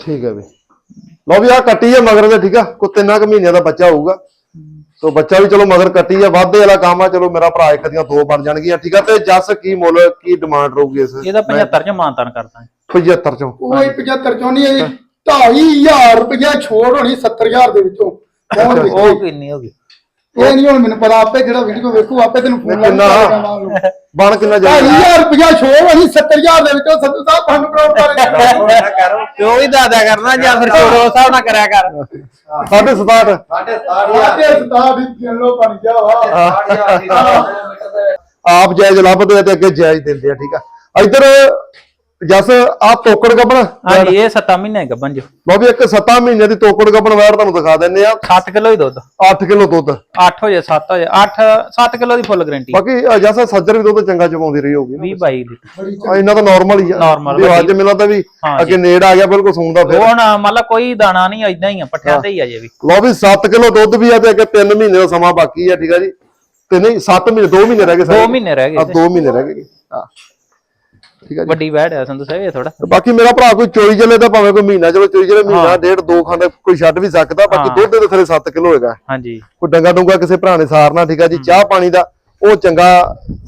S1: ਠੀਕ ਹੈ ਵੀ। ਲਓ ਵੀ ਆ ਕੱਟੀ ਹੈ ਮਗਰ ਦੇ ਠੀਕ ਆ? ਕੋ ਤਿੰਨਾਂ ਕੁ ਮਹੀਨਿਆਂ ਦਾ ਬੱਚਾ ਹੋਊਗਾ। ਸੋ ਬੱਚਾ ਵੀ ਚਲੋ ਮਗਰ ਕੱਟੀ ਹੈ ਵਾਧੇ ਵਾਲਾ ਕੰਮ ਆ ਚਲੋ ਮੇਰਾ ਭਰਾ ਇੱਕ ਦੀਆਂ ਦੋ ਬਣ ਜਾਣਗੀਆਂ ਠੀਕ ਆ? ਤੇ ਜੱਸ ਕੀ ਮੁੱਲ ਕੀ ਡਿਮਾਂਡ ਰਹੂਗੀ ਇਸ?
S2: ਇਹਦਾ 75 ਚ ਮਾਨਤਾਨ ਕਰਦਾ।
S1: 75 ਚੋਂ।
S3: ਕੋਈ 75 ਚੋਂ ਨਹੀਂ ਹੈ 2500 ਰੁਪਇਆ ਛੋੜ ਹੋਣੀ 70000 ਦੇ ਵਿੱਚੋਂ?
S2: ਉਹ ਕਿੰਨੀ ਹੋ ਗਈ?
S3: ਇਹ ਨਹੀਂ ਹੁਣ ਮੈਨੂੰ ਪਤਾ ਆਪੇ ਜਿਹੜਾ ਵੀਡੀਓ ਵੇਖੂ ਆਪੇ ਤੈਨੂੰ ਫੋਨ ਲਾ
S1: ਕਿੰਨਾ? ਬਣ ਕਿੰਨਾ ਜਾ
S3: 2500 ਰੁਪਇਆ ਛੋੜ ਹੋਣੀ 70000 ਦੇ ਵਿੱਚੋਂ ਸੰਧੂ ਸਾਹਿਬ ਫੰਡ ਪ੍ਰਾਪਤ
S4: ਕਰੋ।
S2: ਤੇ ਉਹ ਵੀ ਦਾਦਾ ਕਰਨਾ ਜਾਂ ਫਿਰ ਛੋੜੋ ਹਿਸਾਬ ਨਾਲ ਕਰਿਆ ਕਰ।
S1: ਸਾਢੇ 67
S4: ਸਾਡੇ
S3: ਸਾਡੇ
S4: 6000
S3: ਸਤਾਬ ਦੀ ਕਿਲੋ ਬਣ ਗਿਆ ਵਾ।
S4: 6000 ਦੀ ਕਿਲੋਮੀਟਰ ਦੇ
S1: ਆਪ ਜਾਇਜ਼ ਲੱਭਦੇ ਆ ਤੇ ਅੱਗੇ ਜਾਇਜ਼ ਦਿੰਦੇ ਆ ਠੀਕ ਆ। ਇੱਧਰ ਜੱਸ ਆ ਤੋਕੜ ਗੱਬਣ
S2: ਹਾਂਜੀ ਇਹ 7 ਮਹੀਨੇ ਗੱਬਨ ਜੋ।
S1: ਵੀ ਇੱਕ 7 ਮਹੀਨੇ ਦੀ ਤੋਕੜ ਗੱਬਣ ਵੈਰ ਤੁਹਾਨੂੰ ਦਿਖਾ ਦਿੰਨੇ ਆ
S2: 7 ਕਿਲੋ ਹੀ ਦੁੱਧ।
S1: 8 ਕਿਲੋ ਦੁੱਧ।
S2: 8 ਹੋ ਜੇ 7 ਹੋ ਜੇ। 8 7 ਕਿਲੋ ਦੀ ਫੁੱਲ ਗਰੰਟੀ।
S1: ਬਾਕੀ ਜੱਸ ਸੱਜਰ ਵੀ ਦੁੱਧ ਚੰਗਾ ਚਵਾਉਂਦੀ ਰਹੀ ਹੋਊਗੀ।
S2: 20 22 ਲੀਟਰ
S3: ਬੜੀ
S1: ਆ, ਇਹਨਾਂ ਤਾਂ ਨਾਰਮਲ ਹੀ ਆ। ਵੀ ਅੱਜ। ਮੈਨੂੰ ਤਾਂ ਵੀ ਅੱਗੇ ਨੇੜ ਆ ਗਿਆ ਬਿਲਕੁਲ ਸੂਣ ਦਾ ਫਿਰ।
S2: ਉਹ ਲਾ ਕੋਈ ਦਾਣਾ ਨਹੀਂ ਇਦਾਂ ਹੀ ਆ ਪੱਠਿਆਂ ਤੇ ਹੀ ਆ ਜੇ ਵੀ।
S1: ਲਓ ਵੀ 7 ਕਿਲੋ ਦੁੱਧ ਵੀ ਆ ਤੇ ਅੱਗੇ 3 ਮਹੀਨੇ ਦਾ ਸਮਾਂ ਬਾਕੀ ਆ ਠੀਕ ਆ ਜੀ। ਤੇ ਨਹੀਂ 7 ਮਹੀਨੇ 2 ਮਹੀਨੇ ਰਹਿ ਗਏ
S2: 2 ਮਹੀਨੇ ਰਹਿ ਗਏ
S1: ਆ 2 ਮਹੀਨੇ ਰਹਿ ਗਏ। ਹਾਂ। ਠੀਕ ਆ ਜੀ।
S2: ਵੱਡੀ ਵੈੜ ਹੈ ਸੰਧੂ ਸਾਹਿਬ ਇਹ ਥੋੜਾ
S1: ਬਾਕੀ ਮੇਰਾ ਭਰਾ ਕੋਈ ਚੋਰੀ ਚੱਲੇ ਤਾਂ ਭਾਵੇਂ ਕੋਈ ਮਹੀਨਾ ਚਲੋ ਚੋਰੀ ਚੱਲੇ ਮਹੀਨਾ ਡੇਢ ਦੋ ਖੰਡ ਕੋਈ ਛੱਡ ਵੀ ਸਕਦਾ ਬਾਕੀ
S2: ਹਾਂ।
S1: ਦੁੱਧ ਦੇ ਥੱਲੇ 7 ਕਿਲੋ ਹੈਗਾ।
S2: ਹਾਂਜੀ।
S1: ਕੋਈ ਡੰਗਾ ਡੁੰਗਾ ਕਿਸੇ ਭਰਾ ਨੇ ਸਾਰਨਾ ਠੀਕ ਆ ਜੀ ਚਾਹ ਪਾਣੀ ਦਾ ਉਹ ਚੰਗਾ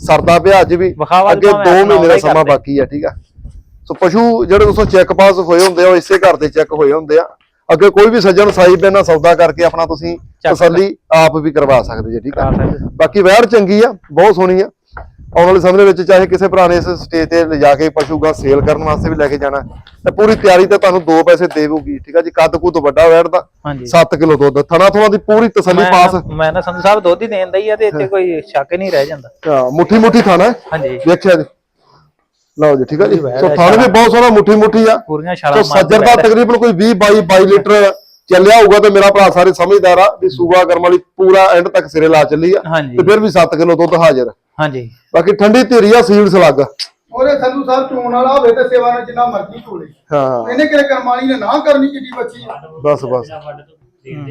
S1: ਸਰਦਾ ਪਿਆ ਅੱਜ ਵੀ। ਅੱਗੇ
S2: ਭਾਵੇਂ
S1: 2
S2: ਆਪਣਾ
S1: ਮਹੀਨੇ ਦਾ
S2: ਹੀ
S1: ਸਮਾਂ। ਬਾਕੀ ਆ ਠੀਕ ਆ। ਸੋ ਪਸ਼ੂ ਜਿਹੜੇ ਦੋਸਤੋ ਚੈੱਕ ਪਾਸ ਹੋਏ ਹੁੰਦੇ ਆ ਉਹ ਇਸੇ ਘਰ ਦੇ ਚੈੱਕ ਹੋਏ ਹੁੰਦੇ ਆ। ਅੱਗੇ ਕੋਈ ਵੀ ਸੱਜਣ ਸਾਈ ਨਾਲ ਸੌਦਾ ਕਰਕੇ ਆਪਣਾ ਤੁਸੀਂ ਤਸੱਲੀ ਆਪ ਵੀ ਕਰਵਾ ਸਕਦੇ ਜੀ ਠੀਕ ਆ। ਬਾਕੀ ਵੈੜ ਚੰਗੀ ਆ ਬਹੁਤ ਸੋਹਣੀ ਆ। ਆਉਣ ਵਾਲੇ ਸਮੇਂ ਵਿੱਚ ਚਾਹੇ ਕਿਸੇ ਭਰਾ ਨੇ ਇਸ ਸਟੇਜ ਤੇ ਲਿਜਾ ਕੇ ਪਸ਼ੂ ਗਾ ਸੇਲ ਕਰਨ ਵਾਸਤੇ ਵੀ ਲੈ ਕੇ ਜਾਣਾ ਤੇ ਪੂਰੀ ਤਿਆਰੀ ਤੇ ਤੁਹਾਨੂੰ ਦੋ ਪੈਸੇ ਦੇਵੂਗੀ ਠੀਕ ਆ ਜੀ? ਕੱਦ ਕੁੱਦ ਵੱਡਾ ਵੈੜ ਦਾ
S2: ਹਾਂਜੀ।
S1: 7 ਕਿਲੋ ਦੁੱਧ ਥਣਾ ਥਣਾ ਦੀ ਪੂਰੀ ਤਸੱਲੀ ਪਾਸ।
S2: ਮੈਂ ਨਾ ਸੰਧੂ ਸਾਹਿਬ ਦੁੱਧ ਹੀ ਦੇਣ ਦਾ ਹੀ ਆ ਤੇ ਇੱਥੇ ਕੋਈ ਸ਼ੱਕ ਨਹੀਂ ਰਹਿ ਜਾਂਦਾ।
S1: ਹਾਂ, ਮੁੱਠੀ ਮੁੱਠੀ ਥਾਣਾ
S2: ਹਾਂਜੀ।
S1: ਵੇਖਿਆ ਜੀ। ਲਓ ਜੀ ਠੀਕ ਆ ਜੀ। ਸੋ ਥਾਣੇ ਵੀ ਬਹੁਤ ਸੋਹਣਾ ਮੁੱਠੀ ਮੁੱਠੀ ਆ।
S2: ਪੂਰੀਆਂ
S1: ਸੱਜਰ ਦਾ ਤਕਰੀਬਨ ਕੋਈ 20 22 22 ਲੀਟਰ ਚੱਲਿਆ ਹੋਊਗਾ ਤੇ ਮੇਰਾ ਭਰਾ ਸਾਰੇ ਸਮਝਦਾਰ ਆ ਵੀ ਸੂਬਾ ਕਰਮ ਵਾਲੀ ਪੂਰਾ ਐਂਡ ਤੱਕ ਸਿਰੇ ਲਾ ਚੱਲੀ ਆ। ਤੇ ਫਿਰ ਵੀ 7 ਕਿਲੋ ਦੁੱਧ ਹਾਜ਼ਰ।
S2: ਹਾਂਜੀ।
S1: ਬਾਕੀ ਠੰਡੀ ਧੀਰੀ ਆ ਸੀਲ ਸਲੱਗ।
S3: ਉਹਦੇ ਸੰਧੂ ਸਾਹਿਬ ਚੋਣ ਵਾਲਾ ਹੋਵੇ ਤੇ ਸੇਵਾ ਨਾਲ ਜਿੰਨਾ ਮਰਜ਼ੀ ਚੋਲੇ।
S1: ਹਾਂ।
S3: ਇਹਨੇ ਕਿਹੜੇ ਕਰਮਾਲੀ ਨੇ? ਨਾ ਕਰਨੀ ਕਿੱਡੀ ਬੱਚੀ।
S1: ਬਸ ਬਸ।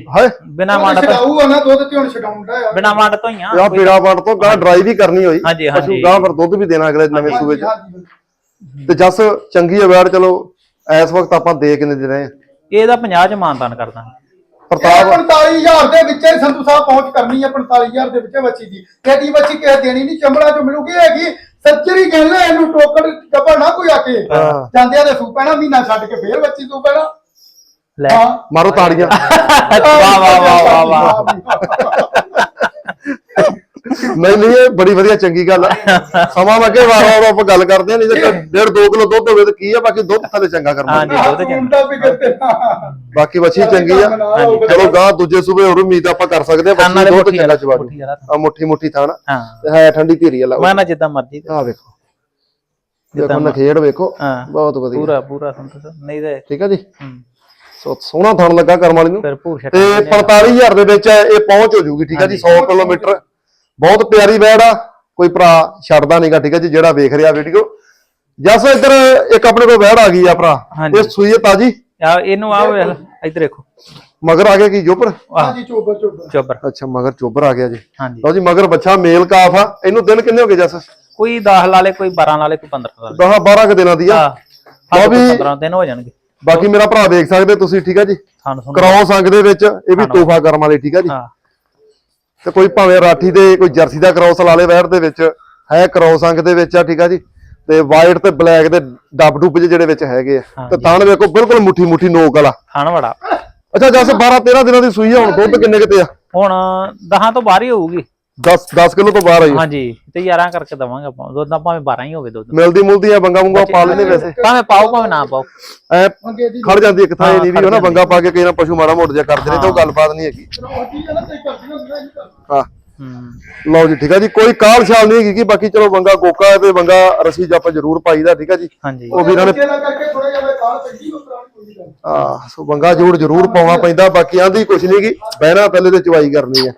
S1: ਹਾਏ
S2: ਬਿਨਾ ਮੰਡ ਤੋਂ।
S3: ਛਡਾਊ ਆ ਨਾ ਦੁੱਧ ਤੇ ਹੁਣ ਛਡਾਉਂਦਾ ਆ।
S2: ਬਿਨਾ ਮੰਡ ਤੋਂ ਹੀ ਆ।
S1: ਆ ਪੀੜਾ ਵੰਡ ਤੋਂ ਗਾਂ ਡਰਾਈ ਵੀ ਕਰਨੀ ਹੋਈ।
S2: ਹਾਂਜੀ,
S1: ਪਸ਼ੂ
S2: ਹਾਂਜੀ।
S1: ਗਾਂ ਫਿਰ ਦੁੱਧ ਵੀ ਦੇਣਾ ਅਗਲੇ ਨਵੇਂ ਸੂਬੇ ਚ। ਤੇ ਜਸ ਚੰਗੀ ਆ ਵੈੜ ਚਲੋ ਇਸ ਵਕਤ ਆਪਾਂ ਦੇ ਕਿੰਨੇ ਦੇ ਰਹੇ ਆ?
S2: ਇਹਦਾ 50 ਚ ਮਾਨਤਾਨ ਕਰ ਦਾਂਗੇ
S1: ਪ੍ਰਤਾਪ
S3: 45000 ਦੇ ਵਿੱਚ ਹੀ ਸੰਧੂ ਸਾਹਿਬ ਪਹੁੰਚ ਕਰਨੀ ਹੈ 45000 ਦੇ ਵਿੱਚ ਬੱਚੀ ਦੀ। ਇਹਦੀ ਬੱਚੀ ਕਿਸੇ ਦੇਣੀ ਨਹੀਂ ਚੰਬੜਾ ਚ ਮਿਲੂਗੀ ਹੈਗੀ ਸੱਚਰੀ ਕਹਿੰਦੇ ਇਹਨੂੰ ਟੋਕਣ ਕੱਪੜ ਨਾ ਕੋਈ ਆ ਕੇ।
S1: ਹਾਂ।
S3: ਜਾਂਦਿਆਂ ਦੇ ਸੂ ਪੈਣਾ ਮਹੀਨਾ ਛੱਡ ਕੇ ਫੇਰ ਬੱਚੀ ਸੂ ਪੈਣਾ
S2: ਲੈ
S3: ਹਾਂ।
S1: ਮਾਰੋ ਤਾੜੀਆਂ।
S2: ਵਾਹ ਵਾਹ ਵਾਹ। ਵਾਹ ਵਾਹ।
S1: ਨਹੀਂ ਨਹੀਂ ਇਹ ਬੜੀ ਵਧੀਆ ਚੰਗੀ ਗੱਲ ਆ। ਸਮਾਂ ਲੱਗੇ ਵਾਰ ਵਾਰ ਆਪਾਂ ਗੱਲ ਕਰਦੇ ਆ ਨਹੀਂ ਤੇ ਡੇਢ 2 ਕਿਲੋ ਦੁੱਧ ਹੋਵੇ ਤਾਂ ਕੀ ਆ ਬਾਕੀ ਦੁੱਧ ਥੱਲੇ ਚੰਗਾ ਕਰਨਾ।
S2: ਹਾਂਜੀ ਦੁੱਧ ਚੰਗਾ।
S3: ਮੁੰਡਾ ਵੀ ਕਿਤੇ
S1: ਬਾਕੀ ਬੱਚੀ ਚੰਗੀ ਆ। ਚਲੋ ਗਾਂ ਦੂਜੇ ਸੂਬੇ ਹੋਰ ਉਮੀਦ ਆਪਾਂ ਕਰ ਸਕਦੇ ਆ ਬੱਚੀ
S2: ਵਾਲੇ
S1: ਦੁੱਧ
S2: ਮੁੱਠੀ
S1: ਚੰਗਾ
S2: ਵਾਲਾ
S1: ਚਵਾ
S2: ਮੁੱਠੀ ਵਾਲਾ
S1: ਆ ਮੁੱਠੀ ਮੁੱਠੀ ਥਾਣ
S2: ਹਾਂ।
S1: ਤੇ ਹੈ ਠੰਡੀ ਧੀਰੀ ਆ
S2: ਮੈਂ ਨਾ ਜਿੱਦਾਂ ਮਰਜ਼ੀ
S1: ਆ ਵੇਖੋ।
S2: ਜਿੱਦਾਂ
S1: ਦੇਖੋ ਨਖੇੜ ਵੇਖੋ।
S2: ਹਾਂ।
S1: ਬਹੁਤ ਵਧੀਆ।
S2: ਪੂਰਾ ਪੂਰਾ ਸੰਤੋਸ਼ ਨਹੀਂ ਤੇ
S1: ਠੀਕ ਆ ਜੀ। ਸੋਹਣਾ ਥਣ ਲੱਗਾ ਕਰਮ ਵਾਲੀ ਨੂੰ। ਤੇ 45000 ਦੇ ਵਿੱਚ ਇਹ ਪਹੁੰਚ ਹੋ ਜੂਗੀ ਠੀਕ ਆ ਜੀ 100 ਕਿਲੋਮੀਟਰ। ਬਹੁਤ ਪਿਆਰੀ ਵੈੜ ਆ ਕੋਈ ਭਰਾ ਛੱਡਦਾ ਨਹੀਂਗਾ ਠੀਕ ਆ ਜੀ ਜਿਹੜਾ ਵੇਖ ਰਿਹਾ ਵੀਡੀਓ ਜਸ ਇੱਧਰ ਇੱਕ ਆਪਣੇ ਕੋਲ ਵੈੜ ਆ ਗਈ ਆ ਭਰਾ। ਇਹ ਸੂਈ ਹੈ ਤਾਜੀ?
S2: ਆ ਇਹਨੂੰ ਆਓ ਵੇਖ ਇੱਧਰ ਦੇਖੋ
S1: ਮਗਰ ਆ ਗਿਆ ਕੀ
S2: ਆਹ।
S3: ਹਾਂਜੀ ਚੋਬਰ ਚੋਬਰ।
S2: ਚੋਬਰ।
S1: ਅੱਛਾ ਮਗਰ ਚੋਬਰ ਆ ਗਿਆ ਜੀ।
S2: ਹਾਂਜੀ।
S1: ਲਓ ਜੀ ਮਗਰ ਬੱਚਾ ਮੇਲ ਕਾਫ ਆ। ਇਹਨੂੰ ਦਿਨ ਕਿੰਨੇ ਹੋ ਗਏ ਜਸ?
S2: ਕੋਈ 10 ਲਾ ਲੇ ਕੋਈ 12 ਲਾ ਲੇ ਕੋਈ 15 ਲਾ ਲੇ।
S1: 10 12 ਕੁ ਦਿਨਾਂ ਦੀ ਆ
S2: ਹਾਂ
S1: ਵੀ
S2: 15 ਦਿਨ ਹੋ ਜਾਣਗੇ।
S1: ਬਾਕੀ ਮੇਰਾ ਭਰਾ ਦੇਖ ਸਕਦੇ ਤੁਸੀਂ ਠੀਕ ਆ ਜੀ? ਕਰਾਉ ਸੰਗ ਦੇ ਵਿੱਚ ਇਹ ਵੀ ਤੋਹਫਾ ਕਰਮ ਵਾਲੀ ਠੀਕ ਆ ਜੀ?
S2: ਹਾਂ।
S1: ਤੇ ਕੋਈ ਭਾਵੇਂ ਰਾਠੀ ਦੇ ਕੋਈ ਜਰਸੀ ਦਾ ਕ੍ਰੋਸ ਲਾ ਲੇ ਵੈੜ ਦੇ ਵਿੱਚ ਹੈ ਕ੍ਰੋਸ ਅੰਗ ਦੇ ਵਿੱਚ ਆ ਠੀਕ ਆ ਜੀ? ਤੇ ਵਾਈਟ ਤੇ ਬਲੈਕ ਦੇ ਡੱਬ ਡੁੱਬ ਜਿਹੇ ਜਿਹੜੇ ਵਿੱਚ ਹੈਗੇ ਆ। ਤੇ ਥਣ ਵੇਖੋ ਬਿਲਕੁਲ ਮੁੱਠੀ ਮੁੱਠੀ ਨੋਕ ਵਾਲਾ।
S2: ਖਾਣ ਵੜਾ
S1: ਅੱਛਾ ਜਸ 12 13 ਦਿਨਾਂ ਦੀ ਸੂਈ ਆ ਹੁਣ ਦੁੱਧ ਕਿੰਨੇ ਕਿਤੇ ਆ?
S2: ਹੁਣ 10 ਤੋਂ ਬਾਹਰ ਹੀ ਹੋਊਗੀ।
S1: 10 10 ਕਿਲੋ ਤੋਂ ਬਾਹਰ ਆਈ।
S2: ਹਾਂਜੀ ਤੇ 11 ਕਰਕੇ ਦਵਾਂਗੇ ਆਪਾਂ। ਦੁੱਧ ਤਾਂ ਭਾਵੇਂ 12 ਹੀ ਹੋਵੇ ਦੁੱਧ।
S1: ਮਿਲਦੀ ਮੁਲਦੀ ਆ ਬੰਗਾ ਮੁੰਗਾ ਪਾ ਲੈਨੇ ਵੈਸੇ।
S2: ਭਾਵੇਂ ਪਾਓ ਭਾਵੇਂ ਨਾ ਪਾਓ।
S1: ਐ
S3: ਦੀ
S1: ਖੜ ਜਾਂਦੀ ਇੱਕ ਥਾਂ ਇਹ
S2: ਹਾਂ,
S1: ਨਹੀਂ ਵੀ
S2: ਜਾਂਦੀ।
S1: ਬੰਗਾ ਪਾ ਕੇ ਕਈ ਨਾ ਪਸ਼ੂ ਮਾੜਾ ਮੋੜ ਜਿਹਾ ਕਰਦੇ ਨੇ ਤੇ ਉਹ ਗੱਲਬਾਤ ਨਹੀਂ ਹੈਗੀ।
S3: ਹੈ ਨਾ ਜੀ।
S1: ਹਾਂ
S2: ਹੂੰ।
S1: ਲਓ ਜੀ ਠੀਕ ਆ ਜੀ ਕੋਈ ਕਾਲ ਛਾਲ ਨਹੀਂ ਹੈਗੀ ਕਿ ਬਾਕੀ ਚਲੋ ਬੰਗਾ ਕੋਕਾ ਹੈ ਤੇ ਬੰਗਾ ਰਸੀ ਜੱਪ ਜ਼ਰੂਰ ਪਾਈਦਾ ਠੀਕ ਆ ਜੀ। ਉਹ ਵੀਰਾਂ ਨੇ
S3: ਬੱਚੇ ਦਾ ਕਰਕੇ ਥੋੜਾ ਜਿਹਾ ਕਾਲ ਪੈਂਦੀ ਉਹ ਤਰ੍ਹਾਂ ਕੋਈ ਗੱਲ
S1: ਆ ਸੋ ਬੰਗਾ ਜੋੜ ਜ਼ਰੂਰ ਪਾਉਣਾ ਪੈਂਦਾ ਬਾਕੀ ਆਂਦੀ ਕੁਛ ਨਹੀਂ ਗੀ ਬਹਿਣਾ ਪਹਿਲੇ ਤੇ ਚਵਾਈ ਕਰਨੀ ਆ।
S2: ਹਾਂ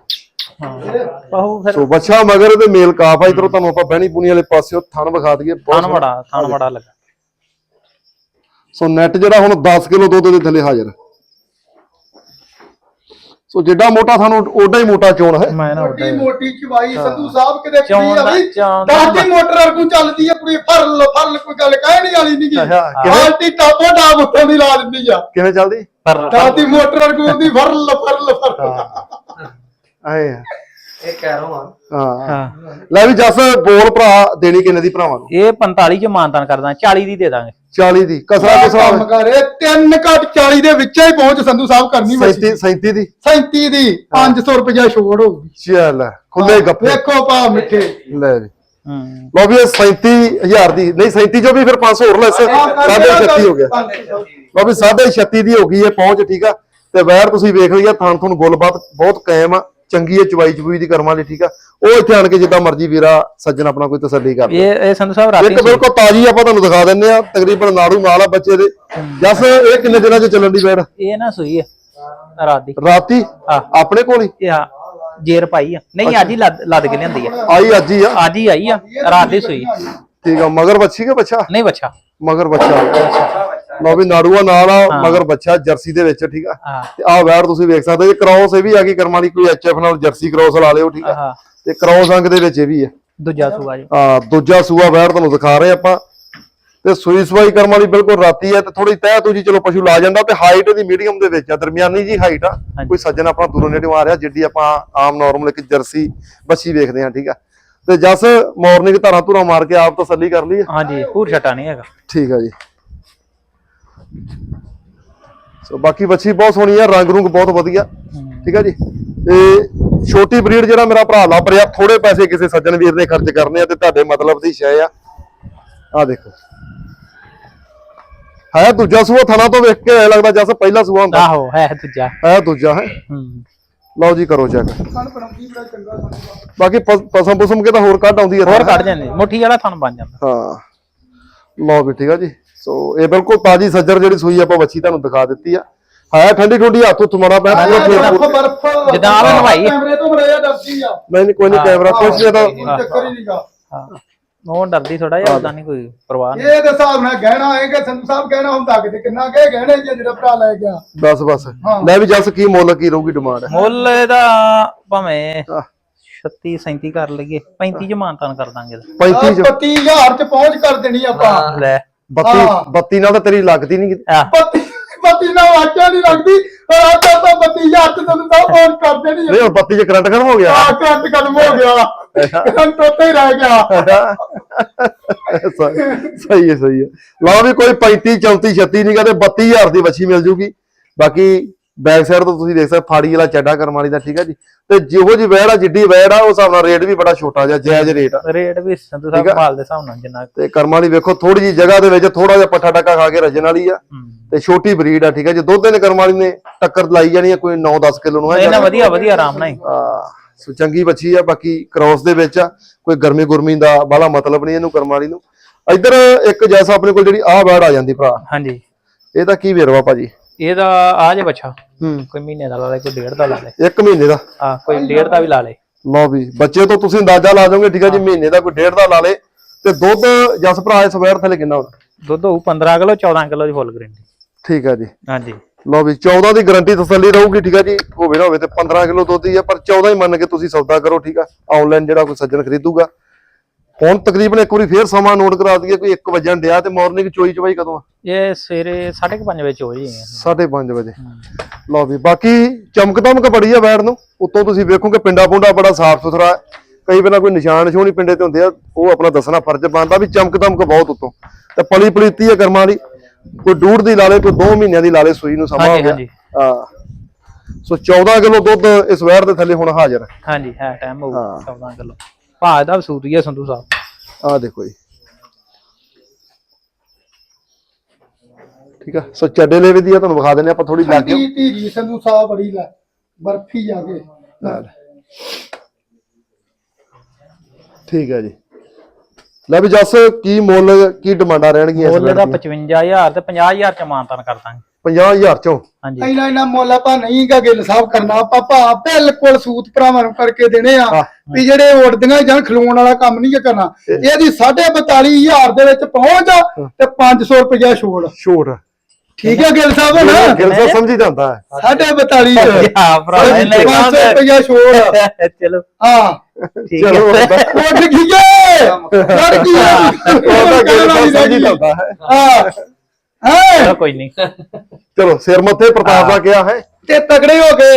S2: ਪਾਓ ਫਿਰ
S1: ਸੋ ਬੱਚਾ ਮਗਰ ਤੇ ਮੇਲ ਕਾਫ ਆ ਇਧਰੋਂ ਤੁਹਾਨੂੰ ਆਪਾਂ ਬਹਿਣੀ ਪੁਣੀ ਵਾਲੇ ਪਾਸਿਓ ਥਣ ਵਿਖਾ ਦਈਏ
S2: ਥਣ। ਵੜਾ ਥਣ ਵੜਾ ਲੱਗਾ।
S1: ਸੋ ਨੈਟ ਜਿਹੜਾ ਹੁਣ 10 ਕਿਲੋ ਦੁੱਧ ਦੇ ਥੱਲੇ ਹਾਜ਼ਰ। ਸੋ ਜਿੱਡਾ ਮੋਟਾ ਸਾਨੂੰ ਓਡਾ ਹੀ ਮੋਟਾ ਚੋਣ ਹੈ।
S2: ਮੈਂ ਨਾ
S3: ਮੋਟੀ ਮੋਟੀ ਚਵਾਈ ਸੰਧੂ ਸਾਹਿਬ ਕਿਤੇ ਕੁੜੀ
S2: ਚੌਂ ਦਾ-
S3: ਆ ਵੀ
S2: ਚੌਂ ਦਾ-
S3: ਦਾਦੀ ਮੋਟਰ ਵਰਗੂ ਚੱਲਦੀ ਆ ਕੁੜੀ ਫਰਲ ਫਰਲ ਕੋਈ ਗੱਲ ਕਹਿਣੀ ਵਾਲੀ ਨਹੀਂ ਗੀ
S1: ਅੱਛਾ, ਕਿਵੇਂ?
S3: ਆਲਟੀ ਟਾਪੋ ਟਾਪ ਉੱਥੋਂ ਦੀ ਲਾ ਦਿੰਦੀ ਆ।
S1: ਕਿਵੇਂ ਚੱਲਦੀ?
S2: ਪਰ
S3: ਦਾਦੀ ਮੋਟਰ ਵਰਗੂ ਦੀ ਫਰਲ ਫਰਲ ਫਰਲ।
S1: ਆਏ ਆ।
S4: ਇਹ ਕਹਿ ਰਹਾ
S1: ਹਾਂ।
S2: ਹਾਂ।
S1: ਲੈ ਵੀ ਜੱਸ ਬੋਲ ਭਰਾ ਦੇਣੀ ਕਿੰਨੇ ਦੀ ਭਰਾਵਾਂ ਨੂੰ?
S2: ਇਹ 45 ਚ ਮਾਨਤਾਨ ਕਰਦਾ 40 ਦੀ ਦੇ ਦਾਂਗੇ।
S1: 40 ਦੀ। ਕਸਰਾ
S3: ਆਹ
S1: ਕਸਰਾ
S3: ਕੰਮ ਕਰੇ ਤਿੰਨ ਘੱਟ 40 ਦੇ ਵਿੱਚ ਹੀ ਪਹੁੰਚ ਸੰਧੂ ਸਾਹਿਬ ਕਰਨੀ ਵੈਸੀ
S1: 37 37 ਦੀ?
S3: 37 ਦੀ 500 ਰੁਪਇਆ ਛੋੜ ਹੋਊਗੀ
S1: ਚੱਲ ਖੁੱਲੇ ਗੱਪੇ।
S3: ਵੇਖੋ ਭਾ ਮਿੱਠੇ।
S1: ਲੈ ਵੀ
S2: ਹੂੰ।
S1: ਲਓ ਵੀ ਇਹ 37000 ਦੀ। ਨਹੀਂ 37 ਜੋ ਵੀ ਫਿਰ 500 ਹੋਰ ਲੈਸ ਸਾਢੇ 36 ਹੋ ਗਿਆ। ਲਓ ਵੀ ਸਾਢੇ 36 ਦੀ ਹੋ ਗਈ ਹੈ ਪਹੁੰਚ ਠੀਕ ਆ। ਤੇ ਵੈਰ ਤੁਸੀਂ ਵੇਖ ਲਈਆ ਥਾਂ ਤੁਹਾਨੂੰ ਗੱਲਬਾਤ ਬਹੁਤ ਕਾਇਮ ਆ। ਚੰਗੀ ਹੈ ਚਵਾਈ ਚਬੂਈ ਦੀ ਕਰਮਾਂ ਲਈ ਠੀਕ ਆ। ਉਹ ਇੱਥੇ ਆਣ ਕੇ ਜਿੱਦਾਂ ਮਰਜ਼ੀ ਵੀਰਾ ਸੱਜਣ ਆਪਣਾ ਕੋਈ ਤਸੱਲੀ ਕਰ
S2: ਇਹ ਇਹ ਸੰਧੂ ਸਾਹਿਬ ਰਾਤੀ
S1: ਇੱਕ ਬਿਲਕੁਲ ਤਾਜੀ ਆਪਾਂ ਤੁਹਾਨੂੰ ਦਿਖਾ ਦਿੰਨੇ ਆ ਤਕਰੀਬਨ ਨਾੜੂ ਨਾਲ ਆ ਬੱਚੇ ਦੇ। ਜਸ ਇਹ ਕਿੰਨੇ ਦਿਨਾਂ ਚ ਚੱਲਣ ਦੀ ਵੈੜ
S2: ਇਹ ਨਾ ਸੂਈ ਹੈ ਰਾਤ ਦੀ।
S1: ਰਾਤੀ?
S2: ਹਾਂ।
S1: ਆਪਣੇ ਕੋਲ ਹੀ?
S2: ਆ ਜੇਰ ਪਾਈ ਆ। ਨਹੀਂ ਅੱਜ ਹੀ ਲੱਦ ਲੱਦ ਕੇ ਲਿਆਂਦੀ ਆ।
S1: ਆਈ ਅੱਜ ਹੀ ਆ?
S2: ਅੱਜ ਹੀ ਆਈ ਆ ਰਾਤ ਦੀ ਸੂਈ।
S1: ਠੀਕ ਆ ਮਗਰ ਬੱਚੀ ਕੇ ਬੱਚਾ?
S2: ਨਹੀਂ ਬੱਚਾ।
S1: ਮਗਰ ਬੱਚਾ। ਲਓ ਵੀ ਨਾੜੂਆ ਨਾਲ ਆ ਮਗਰ ਬੱਚਾ ਜਰਸੀ ਦੇ ਵਿੱਚ ਠੀਕ ਆ?
S2: ਹਾਂ।
S1: ਤੇ ਆਹ ਵੈਰ ਤੁਸੀਂ ਵੇਖ ਸਕਦੇ ਜੇ ਕ੍ਰੋਸ ਇਹ ਵੀ ਆ ਗਈ ਕਰਮਾਂ ਦੀ ਕੋਈ ਐਚਐਫ ਨਾਲ ਜਰਸੀ ਕ੍ਰੋਸ ਲਾ ਲਿਓ ਠੀਕ ਆ? ਤੇ ਕ੍ਰੋਸ ਅੰਗ ਦੇ ਵਿੱਚ ਇਹ ਵੀ ਆ।
S2: ਦੂਜਾ ਸੂਆ ਜੀ।
S1: ਆ ਦੂਜਾ ਸੂਆ ਵੈਰ ਤੁਹਾਨੂੰ ਦਿਖਾ ਰਹੇ ਆਪਾਂ। ਤੇ ਸੂਈ ਸਵਾਈ ਕਰਮ ਵਾਲੀ ਬਿਲਕੁਲ ਰਾਤੀ ਹੈ ਤੇ ਥੋੜੀ ਤਹਿ ਤੁਜੀ ਚਲੋ ਪਸ਼ੂ ਲਾ ਜਾਂਦਾ ਤੇ ਹਾਈਟ ਇਹਦੀ ਮੀਡੀਅਮ ਦੇ ਵਿੱਚ ਆ ਦਰਮਿਆਨੀ ਜੀ ਹਾਈਟ ਆ। ਕੋਈ ਸੱਜਣ ਆਪਣਾ ਦੂਰੋਂ ਨੇੜੇ ਆ ਰਿਹਾ ਜਿੱਡੀ ਆਪਾਂ ਆਮ ਨਾਰਮਲ ਇੱਕ ਜਰਸੀ ਬੱਚੀ ਵੇਖਦੇ ਆ ਠੀਕ ਆ। ਤੇ ਜਸ ਮਾਰਨਿੰਗ ਧਾਰਾਂ ਧੁਰਾ ਮਾਰ ਕੇ ਆਪ ਤਸੱਲੀ ਕਰ ਲਈ ਆ।
S2: ਹਾਂਜੀ ਪੂਰ ਛਟਾ ਨਹੀਂ ਹੈਗਾ।
S1: ਠੀਕ ਆ ਜੀ। ਸੋ ਬਾਕੀ ਬੱਚੀ ਬਹੁਤ ਸੋਹਣੀ ਆ ਰੰਗ ਰੁੰਗ ਬਹੁਤ ਵਧੀਆ। ਠੀਕ ਆ ਜੀ? ਤੇ ਛੋਟੀ ਬਰੀਡ ਜਿਹੜਾ ਮੇਰਾ ਭਰਾ ਲੱਭ ਰਿਹਾ ਥੋੜੇ ਪੈਸੇ ਕਿਸੇ ਸੱਜਣ ਵੀਰ ਨੇ ਖਰਚ ਕਰਨੇ ਆ ਤੇ ਤੁਹਾਡੇ ਮਤਲਬ ਦੀ ਸ਼ੈ ਆ। ਆ ਦੇਖੋ। ਹੈ ਦੂਜਾ ਸੂਆ ਥਣਾ ਤੋਂ ਵੇਖ ਕੇ ਐਂ ਲੱਗਦਾ ਜਸ ਪਹਿਲਾ ਸੂਆ ਹੁੰਦਾ।
S2: ਆਹੋ ਹੈ ਦੂਜਾ।
S1: ਹੈ ਦੂਜਾ ਹੈ? ਲਓ ਜੀ ਕਰੋ ਚੈੱਕ ਬਾਕੀ ਪਸ- ਪਸਮ ਪੁਸਮ ਕੇ ਤਾਂ ਹੋਰ ਕੱਢ ਆਉਂਦੀ ਹੈ
S2: ਹੋਰ ਕੱਢ ਜਾਂਦੇ ਮੁੱਠੀ ਵਾਲਾ ਥਣ ਬਣ ਜਾਂਦਾ।
S1: ਹਾਂ। ਲਓ ਵੀ ਠੀਕ ਆ ਜੀ। ਸੋ ਇਹ ਬਿਲਕੁਲ ਤਾਜੀ ਸੱਜਰ ਜਿਹੜੀ ਸੂਈ ਆਪਾਂ ਬੱਚੀ ਤੁਹਾਨੂੰ ਦਿਖਾ ਦਿੱਤੀ ਆ। ਹੈ ਠੰਡੀ ਠੰਡੀ ਹੱਥ ਉੱਤ ਮਾਰਾ ਪਿਆ ਪੂਰਾ ਫੇਰ
S3: ਬਰਫ
S1: ਪੂਰਾ
S3: ਬਰਫ
S2: ਜਿੱਦਾਂ ਆਹ ਨਵਾਈ।
S3: ਕੈਮਰੇ ਤੋਂ ਬੜਾ ਜਿਹਾ ਡਰਦੀ ਆ।
S1: ਨਹੀਂ ਨਹੀਂ ਕੋਈ ਨਹੀਂ ਕੈਮਰਾ ਕੁਛ ਨਹੀਂ ਤਾਂ
S3: ਚੱਕਰ ਹੀ ਨਹੀਂਗਾ।
S2: ਹਾਂ। ਉਹ ਡਰਦੀ ਥੋੜਾ ਜਿਹਾ ਉਦਾਂ ਨਹੀਂ ਕੋਈ ਪਰਵਾਹ ਨਹੀਂ।
S3: ਇਹ ਦੇ ਹਿਸਾਬ ਨਾਲ ਗਹਿਣਾ ਹੈ ਕਿ ਸੰਧੂ ਸਾਹਿਬ ਕਹਿਣਾ ਹੁੰਦਾ ਕਿਤੇ ਕਿੰਨਾ ਕਹੇ ਗਹਿਣੇ ਜੀ ਜਿਹੜਾ ਭਰਾ ਲੈ ਗਿਆ।
S1: ਬਸ ਬਸ। ਲੈ ਵੀ ਜੱਸ ਕੀ ਮੁੱਲ ਕੀ ਰਹੂਗੀ ਡਿਮਾਂਡ
S2: ਮੁੱਲ ਇਹਦਾ ਭਾਵੇਂ
S1: ਆਹ।
S2: 36 37 ਕਰ ਲਈਏ 35 ਚ ਮਾਨਤਾਨ ਕਰ ਦਾਂਗੇ ਇਹਦਾ।
S1: 35 ਚ
S3: 35000 ਚ ਪਹੁੰਚ ਕਰ ਦੇਣੀ ਆਪਾਂ।
S2: ਲੈ।
S1: ਬੱਤੀ
S3: ਹਾਂ।
S1: ਬੱਤੀ ਨਾਲ ਤਾਂ ਤੇਰੀ ਲੱਗਦੀ ਨਹੀਂ
S3: ਬੱਤੀ ਬੱਤੀ ਨਾਲ ਵਾਕਿਆ ਨਹੀਂ ਲੱਗਦੀ। ਪਰ ਆਟਾ ਤਾਂ ਬੱਤੀ ਹਜ਼ਾਰ ਤੇ ਤੁਹਾਨੂੰ ਤਾਂ ਫੋਨ ਕਰਦੇ ਨਹੀਂ
S1: ਨਹੀਂ ਹੁਣ ਬੱਤੀ 'ਚ ਕਰੰਟ ਖਤਮ ਹੋ ਗਿਆ।
S3: ਆ ਕਰੰਟ ਖਤਮ ਹੋ ਗਿਆ। ਕਰੰਟ ਉੱਤੇ ਹੀ ਰਹਿ ਗਿਆ।
S1: ਸਹੀ ਹੈ ਸਹੀ ਹੈ। ਲਓ ਵੀ ਕੋਈ 35 34 36 ਨਹੀਂ ਕਹਿੰਦੇ 32000 ਦੀ ਵੱਛੀ ਮਿਲ ਜੂਗੀ। ਬਾਕੀ ਬੈਕ ਸਾਈਡ ਤੋਂ ਤੁਸੀਂ ਦੇਖ ਸਕਦੇ ਫਾੜੀ ਵਾਲਾ ਚੱਡਾ ਕਰਮ ਵਾਲੀ ਦਾ ਠੀਕ ਹੈ ਜੀ? ਤੇ ਜਿਹੋ ਜੀ ਵੈੜ ਆ ਜਿੱਡੀ ਵੈੜ ਆ ਉਸ ਹਿਸਾਬ ਨਾਲ ਰੇਟ ਵੀ ਬੜਾ ਛੋਟਾ ਜਿਹਾ ਜਾਇਜ਼ ਰੇਟ ਆ।
S2: ਰੇਟ ਵੀ
S1: ਠੀਕ
S2: ਸਾਹਿਬ
S1: ਆ।
S2: ਮਾਲ ਦੇ ਹਿਸਾਬ ਨਾਲ ਜਿੰਨਾ
S1: ਤੇ ਕਰਮ ਵਾਲੀ ਵੇਖੋ ਥੋੜੀ ਜੀ ਜਗ੍ਹਾ ਦੇ ਵਿੱਚ ਥੋੜਾ ਜਿਹਾ ਪੱਠਾ ਟੱਕਾ ਖਾ ਕੇ ਰੱਜਣ ਵਾਲੀ ਆ। ਤੇ ਛੋਟੀ ਬਰੀਡ ਆ ਠੀਕ ਹੈ ਜੀ? ਦੁੱਧ ਦੇ ਕਰਮ ਵਾਲੀ ਨੇ ਟੱਕਰ ਲਾਈ ਜਾਣੀ ਆ ਕੋਈ 9-10 ਕਿਲੋ ਨੂੰ ਹੈ
S2: ਇਹਨਾਂ ਵਧੀਆ ਵਧੀਆ ਆਰਾਮ ਨਾਲ ਹੀ।
S1: ਆ ਸੋ ਚੰਗੀ ਬੱਚੀ ਆ ਬਾਕੀ ਕ੍ਰੋਸ ਦੇ ਵਿੱਚ ਆ ਕੋਈ ਗਰਮੀ ਗੁਰਮੀ ਦਾ ਬਾਹਲਾ ਮਤਲਬ ਨਹੀਂ ਇਹਨੂੰ ਕਰਮ ਵਾਲੀ ਨੂੰ। ਇੱਧਰ ਇੱਕ ਜੈਸਾ ਆਪਣੇ ਕੋਲ ਜਿਹੜੀ ਆਹ ਬੈੜ ਆ ਜਾਂਦੀ ਭਰਾ।
S2: ਹਾਂਜੀ।
S1: ਇਹਦਾ ਕੀ ਵੇਰਵਾ ਭਾਜੀ?
S2: ਇਹਦਾ ਆ ਜੇ ਬੱਚਾ।
S1: ਹੂੰ।
S2: ਕੋਈ ਮਹੀਨੇ ਦਾ ਲਾ ਲੇ ਕੋਈ ਡੇਢ ਦਾ ਲਾ ਲੇ।
S1: ਇੱਕ ਮਹੀਨੇ ਦਾ?
S2: ਆ ਕੋਈ ਡੇਢ ਦਾ ਵੀ ਲਾ ਲੇ।
S1: ਲਓ ਵੀ ਬੱਚੇ ਤੋਂ ਤੁਸੀਂ ਅੰਦਾਜ਼ਾ ਲਾ ਦੋਗੇ ਠੀਕ ਹੈ ਜੀ ਮਹੀਨੇ ਦਾ ਕੋਈ ਡੇਢ ਦਾ ਲਾ ਲੇ ਤੇ ਦੁੱਧ ਜਸ ਭਰਾ ਇਸ ਵੈਰ ਥੱਲੇ ਕਿੰਨਾ ਹੁੰਦਾ
S2: ਦੁੱਧ ਹੋਊ 15 ਕਿਲੋ 14 ਕਿਲੋ ਦੀ ਫੁੱਲ ਗਰੰਟੀ।
S1: ਠੀਕ ਹੈ ਜੀ।
S2: ਹਾਂਜੀ।
S1: ਲਓ ਵੀ 14 ਦੀ ਗਾਰੰਟੀ ਤਸੱਲੀ ਰਹੂਗੀ ਠੀਕ ਹੈ ਜੀ ਹੋਵੇ ਨਾ ਹੋਵੇ ਤੇ 15 ਕਿਲੋ ਦੁੱਧ ਹੀ ਆ ਪਰ 14 ਹੀ ਮੰਨ ਕੇ ਤੁਸੀਂ ਸੌਦਾ ਕਰੋ ਠੀਕ ਆ। ਆਨਲਾਈਨ ਜਿਹੜਾ ਕੋਈ ਸੱਜਣ ਖਰੀਦੂਗਾ ਹੁਣ ਤਕਰੀਬਨ ਇੱਕ ਵਾਰੀ ਫੇਰ ਸਮਾਂ ਨੋਟ ਕਰਾ ਦਈਏ ਕੋਈ 1 ਵਜਣ ਡਿਆ ਤੇ ਮਾਰਨਿੰਗ ਚੋਈ ਚਵਾਈ ਕਦੋਂ ਆ?
S2: ਇਹ ਸਵੇਰੇ 5:30 ਵਜੇ ਹੋ। ਜੀ
S1: 5:30 ਵਜੇ। ਲਓ ਵੀ ਬਾਕੀ ਚਮਕ ਦਮਕ ਬੜੀ ਆ ਬੈੜ ਨੂੰ। ਉੱਤੋਂ ਤੁਸੀਂ ਵੇਖੋਗੇ ਪਿੰਡਾ ਪੁੰਡਾ ਬੜਾ ਸਾਫ਼ ਸੁਥਰਾ। ਕਈ ਵਾਰ ਕੋਈ ਨਿਸ਼ਾਨ ਨਿਸ਼ੂਨ ਪਿੰਡੇ ਤੇ ਹੁੰਦੇ ਆ ਉਹ ਆਪਣਾ ਦੱਸਣਾ ਫਰਜ਼ ਬਣਦਾ ਵੀ ਚਮਕ ਦਮਕ ਬਹੁਤ ਉੱਤੋਂ। ਤੇ ਪਲੀ ਪਲੀਤੀ ਆ ਕਰਮਾਂ ਦੀ। ਕੋਈ ਡੂਢ ਦੀ ਲਾ ਲੇ ਕੋਈ 2 ਮਹੀਨਿਆਂ ਦੀ ਲਾ ਲੇ ਸੂਈ ਨੂੰ ਸਮਾਂ ਹੋ ਗਿਆ। ਹਾਂ। ਸੋ 14 ਕਿਲੋ ਦੁੱਧ ਇਸ ਵੈੜ ਦੇ ਥੱਲੇ ਹੁਣ ਹਾਜ਼ਰ ਹੈ।
S2: ਹਾਂਜੀ ਹੈ ਟਾਈਮ ਹੋਊ
S1: ਹਾਂ।
S2: 14 ਕਿਲੋ। ਭਾਅ ਦਾ ਵਸੂਰੀ ਹੈ ਸੰਧੂ ਸਾਹਿਬ।
S1: ਆਹ ਦੇਖੋ ਜੀ। ਠੀਕ ਆ ਸੋ ਚੱਡੇ ਲੈਵੇ ਦੀ ਆ ਤੁਹਾਨੂੰ ਵਿਖਾ ਦਿੰਦੇ ਆਪਾਂ ਥੋੜੀ ਲੱਗ
S3: ਠੰਡੀ ਸੰਧੂ ਸਾਹਿਬ ਬੜੀ ਲੈ ਬਰਫੀ ਜਾ ਕੇ।
S1: ਠੀਕ ਹੈ ਜੀ। ਲੈ ਵੀ ਜੱਸ ਕੀ ਮੁੱਲ ਕੀ ਡਿਮਾਂਡਾਂ ਰਹਿਣਗੀਆਂ ਇਸ
S2: ਮੁੱਲ ਦਾ 55000 ਤੇ 50000 ਚ ਮਾਨਤਾਨ ਕਰ ਦਾਂਗੇ।
S1: 50000 ਚੋਂ?
S2: ਹਾਂਜੀ।
S3: ਇੰਨਾ ਇੰਨਾ ਮੁੱਲ ਆਪਾਂ ਨਹੀਂ ਗਾ ਗਿੱਲ ਸਾਹਿਬ ਕਰਨਾ। ਆਪਾਂ ਭਾ ਬਿਲਕੁਲ ਸੂਤ ਭਰਾਵਾਂ ਨੂੰ ਕਰਕੇ ਦੇਣੇ ਆ। ਵੀ ਜਿਹੜੇ ਉੜਦੀਆਂ ਜਾਂ ਖਲੋਣ ਵਾਲਾ ਕੰਮ ਨਹੀਂ ਕਰਨਾ। ਇਹਦੀ 42500 ਦੇ ਵਿੱਚ ਪਹੁੰਚ ਤੇ 500 ਰੁਪਇਆ ਛੋੜ।
S1: ਛੋਟ
S3: ਠੀਕ ਹੈ ਗਿੱਲ ਸਾਹਿਬ ਨਾ?
S1: ਗਿਲ ਸਾਹਿਬ ਸਮਝੀ ਜਾਂਦਾ ਹੈ।
S3: 42500
S2: ਹਾਂ ਭਰਾ ਇਹਨੇ
S3: 500 ਰੁਪਇਆ ਛੋੜ।
S2: ਚਲੋ।
S3: ਹਾਂ।
S2: ਠੀਕ ਹੈ।
S3: ਉੱਠ ਗਈਏ ਲੜ ਗਈ
S1: ਉਹ ਤਾਂ ਗਿਲ ਸਾਹਿਬ ਸਮਝੀ ਜਾਂਦਾ ਹੈ।
S3: ਹਾਂ ਹਾਂ
S2: ਚਲੋ ਕੋਈ ਨਹੀਂ।
S1: ਚਲੋ ਸਿਰ ਮੱਥੇ ਪ੍ਰਤਾਪ ਦਾ ਕਿਹਾ ਹੈ।
S3: ਤੇ ਤਗੜੇ ਹੋ ਗਏ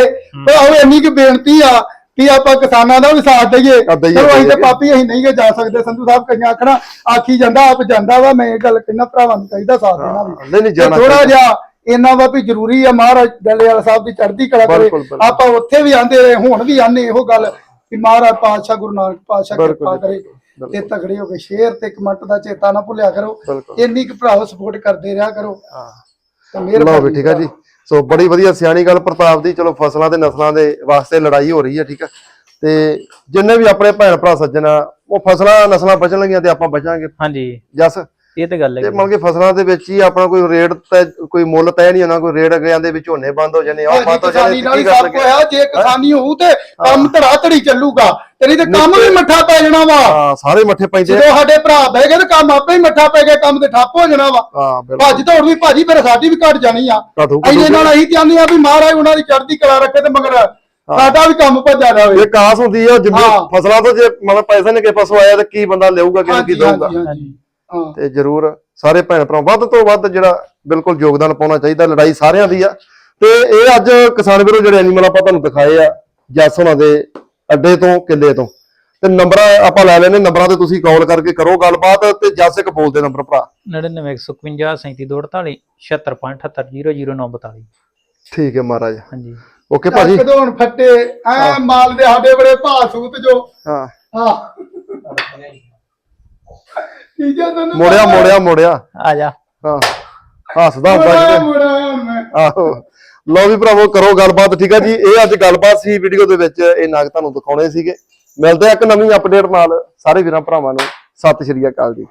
S3: ਉਹ ਇੰਨੀ ਕਿ ਬੇਨਤੀ ਆ ਕਿ ਆਪਾਂ ਕਿਸਾਨਾਂ ਦਾ ਵੀ ਸਾਥ ਦਈਏ। ਚਲੋ ਅਸੀਂ ਤੇ। ਪਾਪੀ ਅਸੀਂ ਨਹੀਂ ਜਾ ਸਕਦੇ। ਸੰਧੂ ਸਾਹਿਬ ਕਈਆਂ ਆਖਣਾ ਆਖੀ ਜਾਂਦਾ ਆਪ ਜਾਂਦਾ ਵਾ। ਮੈਂ ਇਹ ਗੱਲ ਕਹਿੰਦਾ ਭਰਾਵਾਂ ਨੂੰ ਚਾਹੀਦਾ ਸਾਥ ਦੇਣਾ ਵੀ।
S1: ਨਹੀਂ ਨਹੀਂ ਜਾਣਾ
S3: ਥੋੜਾ। ਜਿਹਾ ਇੰਨਾ ਵਾ ਵੀ ਜ਼ਰੂਰੀ ਆ ਮਹਾਰਾਜ ਡੱਲੇ ਵਾਲਾ ਸਾਹਿਬ ਦੀ ਚੜ੍ਹਦੀ ਕਲਾ ਕਰੇ। ਆਪਾਂ ਉੱਥੇ ਵੀ ਆਂਦੇ ਰਹੇ ਹੁਣ ਵੀ ਆਨੇ ਇਹੋ ਗੱਲ ਕਿ ਮਹਾਰਾਜ ਪਾਤਸ਼ਾਹ ਗੁਰੂ ਨਾਨਕ ਪਾਤਸ਼ਾਹ ਕਿਰਪਾ ਕਰੇ। ਤੇ ਤਗੜੇ ਹੋ ਕੇ ਸ਼ੇਰ ਤੇ ਕਮੈਂਟ ਦਾ ਚੇਤਾ ਨਾ ਭੁੱਲਿਆ ਕਰੋ। ਇੰਨੀ ਕੁ ਭਰਾਵੋ ਸਪੋਰਟ ਕਰਦੇ ਰਿਹਾ ਕਰੋ।
S1: ਹਾਂ।
S3: ਤੇ
S1: ਲਓ
S3: ਮਿਹਰਬਾਨੀ
S1: ਵੀ ਠੀਕ ਹੈ ਜੀ। ਸੋ ਬੜੀ ਵਧੀਆ ਸਿਆਣੀ ਗੱਲ ਪ੍ਰਤਾਪ ਦੀ ਚਲੋ ਫਸਲਾਂ ਤੇ ਨਸਲਾਂ ਦੇ ਵਾਸਤੇ ਲੜਾਈ ਹੋ ਰਹੀ ਹੈ ਠੀਕ ਹੈ ਤੇ ਜਿੰਨੇ ਵੀ ਆਪਣੇ ਭੈਣ ਭਰਾ ਸੱਜਣ ਆ ਉਹ ਫਸਲਾਂ ਨਸਲਾਂ ਬਚਣਗੀਆਂ ਤੇ ਆਪਾਂ ਬਚਾਂਗੇ।
S2: ਹਾਂਜੀ।
S1: ਜਸ?
S2: ਇਹ ਤੇ ਗੱਲ
S1: ਤੇ
S2: ਹੈ
S1: ਮਤਲਬ ਕਿ ਫਸਲਾਂ ਦੇ ਵਿੱਚ ਹੀ ਆਪਣਾ ਕੋਈ ਰੇਟ ਤੈ ਕੋਈ ਮੁੱਲ ਤੈਅ ਨਹੀਂ ਹੋਣਾ ਕੋਈ ਰੇਟ ਅੱਗੇ ਆਂਦੇ ਵਿੱਚ ਝੋਨੇ ਬੰਦ ਹੋ ਜਾਣੇ ਆਹ ਬੰਦ ਹੋ
S3: ਕਿਸਾਨੀ
S1: ਜਾਣੇ
S3: ਨਾਲ ਹੀ ਸਭ
S1: ਸਕੇ?
S3: ਕੁਝ ਆ ਜੇ ਕਿਸਾਨੀ ਹੋਊ ਤੇ ਕੰਮ ਧੜਾ ਧੜੀ ਚੱਲੂਗਾ ਤੇ ਨਹੀਂ ਤੇ ਕੰਮ ਵੀ ਮੱਠਾ ਪੈ ਜਾਣਾ ਵਾ।
S1: ਹਾਂ ਸਾਰੇ ਮੱਠੇ ਪੈਂਦੇ
S3: ਜਦੋਂ ਸਾਡੇ ਭਰਾ ਬਹਿ ਗਏ ਤੇ ਕੰਮ ਆਪੇ ਹੀ ਮੱਠਾ ਪੈ ਗਿਆ ਕੰਮ ਤੇ ਠੱਪ ਹੋ ਜਾਣਾ ਵਾ।
S1: ਹਾਂ
S3: ਭੱਜ ਦੌੜ ਵੀ ਭਾਜੀ ਫਿਰ ਸਾਡੀ ਵੀ ਘਟ ਜਾਣੀ ਆ। ਇਹਦੇ ਨਾਲ ਅਸੀਂ ਚਾਹੁੰਦੇ ਆ ਵੀ ਮਹਾਰਾਜ ਉਹਨਾਂ ਦੀ ਚੜ੍ਹਦੀ ਕਲਾ ਰੱਖੇ ਤੇ ਮਗਰ ਸਾਡਾ ਵੀ ਕੰਮ ਭੱਜਾ ਜਾਵੇ।
S1: ਇਹ ਕਾਸ ਹੁੰਦੀ ਹੈ। ਜਿੰਨੇ। ਫਸਲਾਂ ਤੋਂ ਜੇ ਮਤਲਬ ਪੈਸੇ ਨੇ ਕਿਸੇ ਪਾਸੋਂ ਆਇਆ ਤੇ ਕੀ ਬੰਦਾ ਲਿਆਊਗਾ ਕਿਹਨੂੰ ਕੀ ਦਊਗਾ? ਤੇ ਜਰੂਰ ਸਾਰੇ ਭੈਣ ਭਰਾ ਵੱਧ ਤੋਂ ਵੱਧ ਜਿਹੜਾ ਬਿਲਕੁਲ ਯੋਗਦਾਨ ਪਾਉਣਾ ਚਾਹੀਦਾ ਲੜਾਈ ਸਾਰਿਆਂ ਦੀ ਆ। ਤੇ ਇਹ ਅੱਜ ਕਿਸਾਨ ਵੀਰੋ ਜਿਹੜੇ ਐਨੀਮਲ ਆਪਾਂ ਤੁਹਾਨੂੰ ਦਿਖਾਏ ਆ ਜੱਸ ਹੋਣਾ ਦੇ ਅੱਡੇ ਤੋਂ ਕਿੱਲੇ ਤੋਂ। ਤੇ ਨੰਬਰ ਆਪਾਂ ਲੈ ਲੈਨੇ ਨੰਬਰਾਂ ਤੇ ਤੁਸੀਂ ਕਾਲ ਕਰਕੇ ਕਰੋ ਗੱਲਬਾਤ ਤੇ ਜੱਸ ਇੱਕ ਬੋਲਦੇ ਨੰਬਰ ਭਰਾ।
S2: 99 37 76578 00942
S1: ਠੀਕ ਹੈ ਮਹਾਰਾਜ।
S2: ਹਾਂਜੀ।
S1: ਓਕੇ ਭਾਜੀ।
S3: ਕਦੋਂ ਹੁਣ ਫੱਟੇ ਐ ਮਾਲ ਦੇ ਸਾਡੇ ਬੜੇ ਭਾਅ ਸੂਤ ਜੋ।
S1: ਹਾਂ।
S3: ਹਾਂ। ਠੀਕ ਹੈ ਤੁਹਾਨੂੰ
S1: ਮੋੜਿਆ ਮੋੜਿਆ ਮੋੜਿਆ।
S2: ਆ ਜਾ।
S1: ਹਾਂ ਹੱਸਦਾ ਹੁੰਦਾ
S3: ਮੋੜਿਆ ਮੈਂ।
S1: ਆਹੋ। ਲਓ ਵੀ ਭਰਾਵੋ ਕਰੋ ਗੱਲਬਾਤ ਠੀਕ ਆ ਜੀ? ਇਹ ਅੱਜ ਗੱਲਬਾਤ ਸੀ ਵੀਡੀਓ ਦੇ ਵਿੱਚ ਇਹ ਨਾਗ ਤੁਹਾਨੂੰ ਦਿਖਾਉਣੇ ਸੀਗੇ। ਮਿਲਦੇ ਆ ਇੱਕ ਨਵੀਂ ਅਪਡੇਟ ਨਾਲ। ਸਾਰੇ ਵੀਰਾਂ ਭਰਾਵਾਂ ਨੂੰ ਸਤਿ ਸ਼੍ਰੀ ਅਕਾਲ ਜੀ।